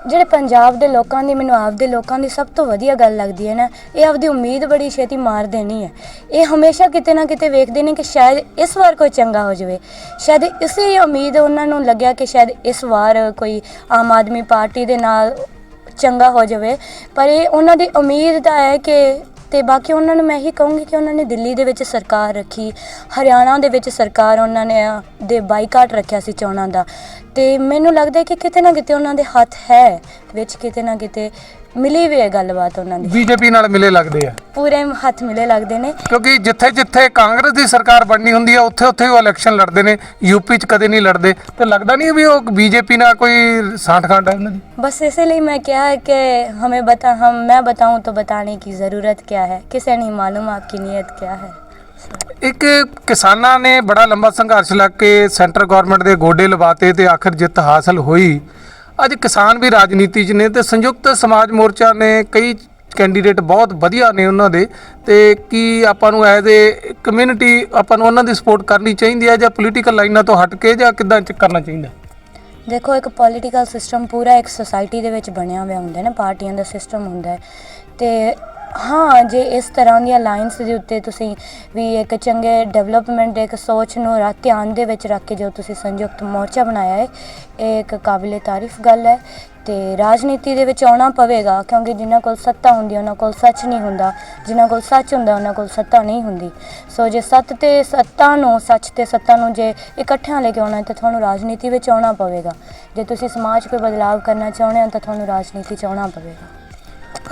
Speaker 2: ਜਿਹੜੇ ਪੰਜਾਬ ਦੇ ਲੋਕਾਂ ਦੀ, ਮੈਨੂੰ ਆਪਦੇ ਲੋਕਾਂ ਦੀ ਸਭ ਤੋਂ ਵਧੀਆ ਗੱਲ ਲੱਗਦੀ ਹੈ ਨਾ, ਇਹ ਆਪਦੀ ਉਮੀਦ ਬੜੀ ਛੇਤੀ ਮਾਰਦੇ ਨਹੀਂ ਹੈ। ਇਹ ਹਮੇਸ਼ਾ ਕਿਤੇ ਨਾ ਕਿਤੇ ਵੇਖਦੇ ਨੇ ਕਿ ਸ਼ਾਇਦ ਇਸ ਵਾਰ ਕੋਈ ਚੰਗਾ ਹੋ ਜਾਵੇ। ਸ਼ਾਇਦ ਇਸੇ ਉਮੀਦ ਉਹਨਾਂ ਨੂੰ ਲੱਗਿਆ ਕਿ ਸ਼ਾਇਦ ਇਸ ਵਾਰ ਕੋਈ ਆਮ ਆਦਮੀ ਪਾਰਟੀ ਦੇ ਨਾਲ ਚੰਗਾ ਹੋ ਜਾਵੇ। ਪਰ ਇਹ ਉਹਨਾਂ ਦੀ ਉਮੀਦ ਤਾਂ ਹੈ ਕਿ ਤੇ ਬਾਕੀ ਉਹਨਾਂ ਨੂੰ ਮੈਂ ਇਹੀ ਕਹੂੰਗੀ ਕਿ ਉਹਨਾਂ ਨੇ ਦਿੱਲੀ ਦੇ ਵਿੱਚ ਸਰਕਾਰ ਰੱਖੀ ਹਰਿਆਣਾ ਦੇ ਵਿੱਚ ਸਰਕਾਰ ਉਹਨਾਂ ਨੇ ਅ, ਦੇ ਬਾਈਕਾਟ ਰੱਖਿਆ ਸੀ ਚੋਣਾਂ ਦਾ। ਤੇ ਮੈਨੂੰ ਲੱਗਦਾ ਹੈ ਕਿ ਕਿਤੇ ਨਾ ਕਿਤੇ ਉਹਨਾਂ ਦੇ ਹੱਥ ਹੈ ਵਿੱਚ ਕਿਤੇ ਨਾ ਕਿਤੇ ਮਿਲੀ ਵੀ ਹੈ ਗੱਲਬਾਤ ਉਹਨਾਂ ਦੀ
Speaker 1: ਬੀਜੇਪੀ ਨਾਲ ਮਿਲੇ ਲੱਗਦੇ ਆ
Speaker 2: ਪੂਰੇ ਹੱਥ ਮਿਲੇ ਲੱਗਦੇ ਨੇ
Speaker 1: ਕਿਉਂਕਿ ਜਿੱਥੇ ਜਿੱਥੇ ਕਾਂਗਰਸ ਦੀ ਸਰਕਾਰ ਬਣਨੀ ਹੁੰਦੀ ਹੈ ਉੱਥੇ ਉੱਥੇ ਉਹ ਇਲੈਕਸ਼ਨ ਲੜਦੇ ਨੇ ਯੂਪੀ 'ਚ ਕਦੇ ਨਹੀਂ ਲੜਦੇ ਤੇ ਲੱਗਦਾ ਨਹੀਂ ਵੀ ਉਹ ਬੀਜੇਪੀ ਨਾਲ ਕੋਈ ਸਾਂਠ-ਖਾਂਟ ਹੈ ਉਹਨਾਂ ਦੀ
Speaker 2: बस इसीलिए मैं क्या है कि हमें बता हम मैं बताऊं तो बताने की ज़रूरत क्या है किसे नहीं मालूम आपकी नीयत क्या है
Speaker 1: ਇੱਕ ਕਿਸਾਨਾਂ ਨੇ ਬੜਾ ਲੰਬਾ ਸੰਘਰਸ਼ ਲੱਗ ਕੇ ਸੈਂਟਰ ਗਵਰਨਮੈਂਟ ਦੇ ਗੋਡੇ ਲਵਾਤੇ ਤੇ ਆਖਰ ਜਿੱਤ ਹਾਸਲ ਹੋਈ ਅੱਜ ਕਿਸਾਨ ਵੀ ਰਾਜਨੀਤੀ 'ਚ ਨੇ ਤੇ ਸੰਯੁਕਤ ਸਮਾਜ ਮੋਰਚਾ ਨੇ ਕਈ ਕੈਂਡੀਡੇਟ ਬਹੁਤ ਵਧੀਆ ਨੇ ਉਹਨਾਂ ਦੇ ਤੇ ਕੀ ਆਪਾਂ ਨੂੰ ਐਜ਼ ਏ ਕਮਿਊਨਿਟੀ ਆਪਾਂ ਨੂੰ ਉਹਨਾਂ ਦੀ ਸਪੋਰਟ ਕਰਨੀ ਚਾਹੀਦੀ ਹੈ ਜਾਂ ਪੋਲੀਟੀਕਲ ਲਾਈਨਾਂ ਤੋਂ ਹਟ ਕੇ ਜਾਂ ਕਿੱਦਾਂ ਚ ਕਰਨਾ ਚਾਹੀਦਾ?
Speaker 2: ਦੇਖੋ, ਇੱਕ ਪੋਲੀਟੀਕਲ ਸਿਸਟਮ ਪੂਰਾ ਇੱਕ ਸੋਸਾਇਟੀ ਦੇ ਵਿੱਚ ਬਣਿਆ ਹੋਇਆ ਹੁੰਦਾ ਹੈ ਨਾ, ਪਾਰਟੀਆਂ ਦਾ ਸਿਸਟਮ ਹੁੰਦਾ ਹੈ ਤੇ ਹਾਂ, ਜੇ ਇਸ ਤਰ੍ਹਾਂ ਦੀਆਂ ਲਾਈਨਸ ਦੇ ਉੱਤੇ ਤੁਸੀਂ ਵੀ ਇੱਕ ਚੰਗੇ ਡਿਵੈਲਪਮੈਂਟ ਇੱਕ ਸੋਚ ਨੂੰ ਰਾ- ਧਿਆਨ ਦੇ ਵਿੱਚ ਰੱਖ ਕੇ ਜੋ ਤੁਸੀਂ ਸੰਯੁਕਤ ਮੋਰਚਾ ਬਣਾਇਆ ਹੈ, ਇਹ ਇੱਕ ਕਾਬਿਲੇ ਤਾਰੀਫ ਗੱਲ ਹੈ ਤੇ ਰਾਜਨੀਤੀ ਦੇ ਵਿੱਚ ਆਉਣਾ ਪਵੇਗਾ ਕਿਉਂਕਿ ਜਿਨ੍ਹਾਂ ਕੋਲ ਸੱਤਾ ਹੁੰਦੀ ਹੈ ਉਹਨਾਂ ਕੋਲ ਸੱਚ ਨਹੀਂ ਹੁੰਦਾ। ਜਿਨ੍ਹਾਂ ਕੋਲ ਸੱਚ ਹੁੰਦਾ, ਉਹਨਾਂ ਕੋਲ ਸੱਤਾ ਨਹੀਂ ਹੁੰਦੀ। ਸੋ ਜੇ ਸੱਤ ਤੇ ਸੱਤਾ ਨੂੰ, ਸੱਚ ਤੇ ਸੱਤਾ ਨੂੰ ਜੇ ਇਕੱਠਿਆਂ ਲੈ ਕੇ ਆਉਣਾ ਹੈ, ਤਾਂ ਤੁਹਾਨੂੰ ਰਾਜਨੀਤੀ ਵਿੱਚ ਆਉਣਾ ਪਵੇਗਾ। ਜੇ ਤੁਸੀਂ ਸਮਾਜ 'ਚ ਕੋਈ ਬਦਲਾਅ ਕਰਨਾ ਚਾਹੁੰਦੇ ਹੋ, ਤਾਂ ਤੁਹਾਨੂੰ ਰਾਜਨੀਤੀ 'ਚ ਆਉਣਾ ਪਵੇਗਾ।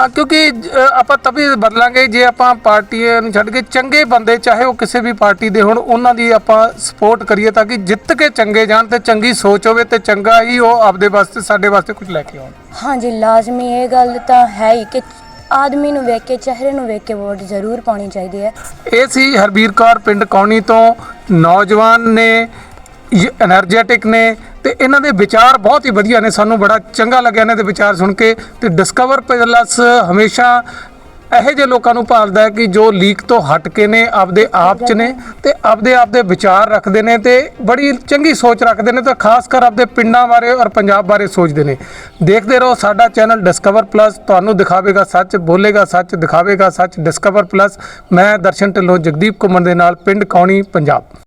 Speaker 1: ਹਾਂ ਕਿਉਂਕਿ ਅ, ਆਪਾਂ ਤभी ਬਦਲਾਂਗੇ ਜੇ ਆਪਾਂ ਪਾਰਟੀਆਂ ਨੂੰ ਛੱਡ ਕੇ ਚੰਗੇ ਬੰਦੇ ਚਾਹੇ ਉਹ ਕਿਸੇ ਵੀ ਪਾਰਟੀ ਦੇ ਹੋਣ ਉਹਨਾਂ ਦੀ ਆਪਾਂ ਸਪੋਰਟ ਕਰੀਏ ਤਾਂ ਕਿ ਜਿੱਤ ਕੇ ਚੰਗੇ ਜਾਣ ਤੇ ਚੰਗੀ ਸੋਚ ਹੋਵੇ ਤੇ ਚੰਗਾ ਹੀ ਉਹ ਆਪਦੇ ਵਾਸਤੇ ਸਾਡੇ ਵਾਸਤੇ ਕੁਝ ਲੈ ਕੇ ਆਉਣ।
Speaker 2: ਹਾਂਜੀ ਲਾਜ਼ਮੀ ਇਹ ਗੱਲ ਤਾਂ ਹੈ ਹੀ ਕਿ ਆਦਮੀ ਨੂੰ ਵੇਖ ਕੇ ਚਿਹਰੇ ਨੂੰ ਵੇਖ ਕੇ ਵੋਟ ਜ਼ਰੂਰ ਪਾਉਣੀ ਚਾਹੀਦੀ ਹੈ।
Speaker 1: ਇਹ ਸੀ ਹਰਬੀਰ ਕੌਰ ਪਿੰਡ ਕੌਣੀ ਤੋਂ ਨੌਜਵਾਨ ਨੇ ਐਨਰਜੈਟਿਕ ਨੇ ਤੇ ਇਹਨਾਂ ਦੇ ਵਿਚਾਰ ਬਹੁਤ ਹੀ ਵਧੀਆ ਨੇ। ਸਾਨੂੰ ਬੜਾ ਚੰਗਾ ਲੱਗਿਆ ਇਹਨਾਂ ਦੇ ਵਿਚਾਰ ਸੁਣ ਕੇ ਤੇ ਡਿਸਕਵਰ ਪਲੱਸ ਹਮੇਸ਼ਾ ਇਹੋ ਜਿਹੇ ਲੋਕਾਂ ਨੂੰ ਭਾਲਦਾ ਹੈ ਕਿ ਜੋ ਲੀਕ ਤੋਂ ਹਟ ਕੇ ਨੇ, ਆਪਦੇ ਆਪ ਚ ਨੇ ਤੇ ਆਪਦੇ ਆਪ ਦੇ ਵਿਚਾਰ ਰੱਖਦੇ ਨੇ ਤੇ ਬੜੀ ਚੰਗੀ ਸੋਚ ਰੱਖਦੇ ਨੇ ਤਾਂ ਖਾਸ ਕਰ ਆਪਦੇ ਪਿੰਡਾਂ ਬਾਰੇ ਔਰ ਪੰਜਾਬ ਬਾਰੇ ਸੋਚਦੇ ਨੇ। ਦੇਖਦੇ ਰਹੋ ਸਾਡਾ ਚੈਨਲ ਡਿਸਕਵਰ ਪਲੱਸ ਤੁਹਾਨੂੰ ਦਿਖਾਵੇਗਾ ਸੱਚ, ਬੋਲੇਗਾ ਸੱਚ, ਦਿਖਾਵੇਗਾ ਸੱਚ। ਡਿਸਕਵਰ ਪਲੱਸ ਮੈਂ ਦਰਸ਼ਨ ਢਿੱਲੋਂ ਜਗਦੀਪ ਕੁਮਾਰ ਦੇ ਨਾਲ, ਪਿੰਡ ਕੌਣੀ, ਪੰਜਾਬ।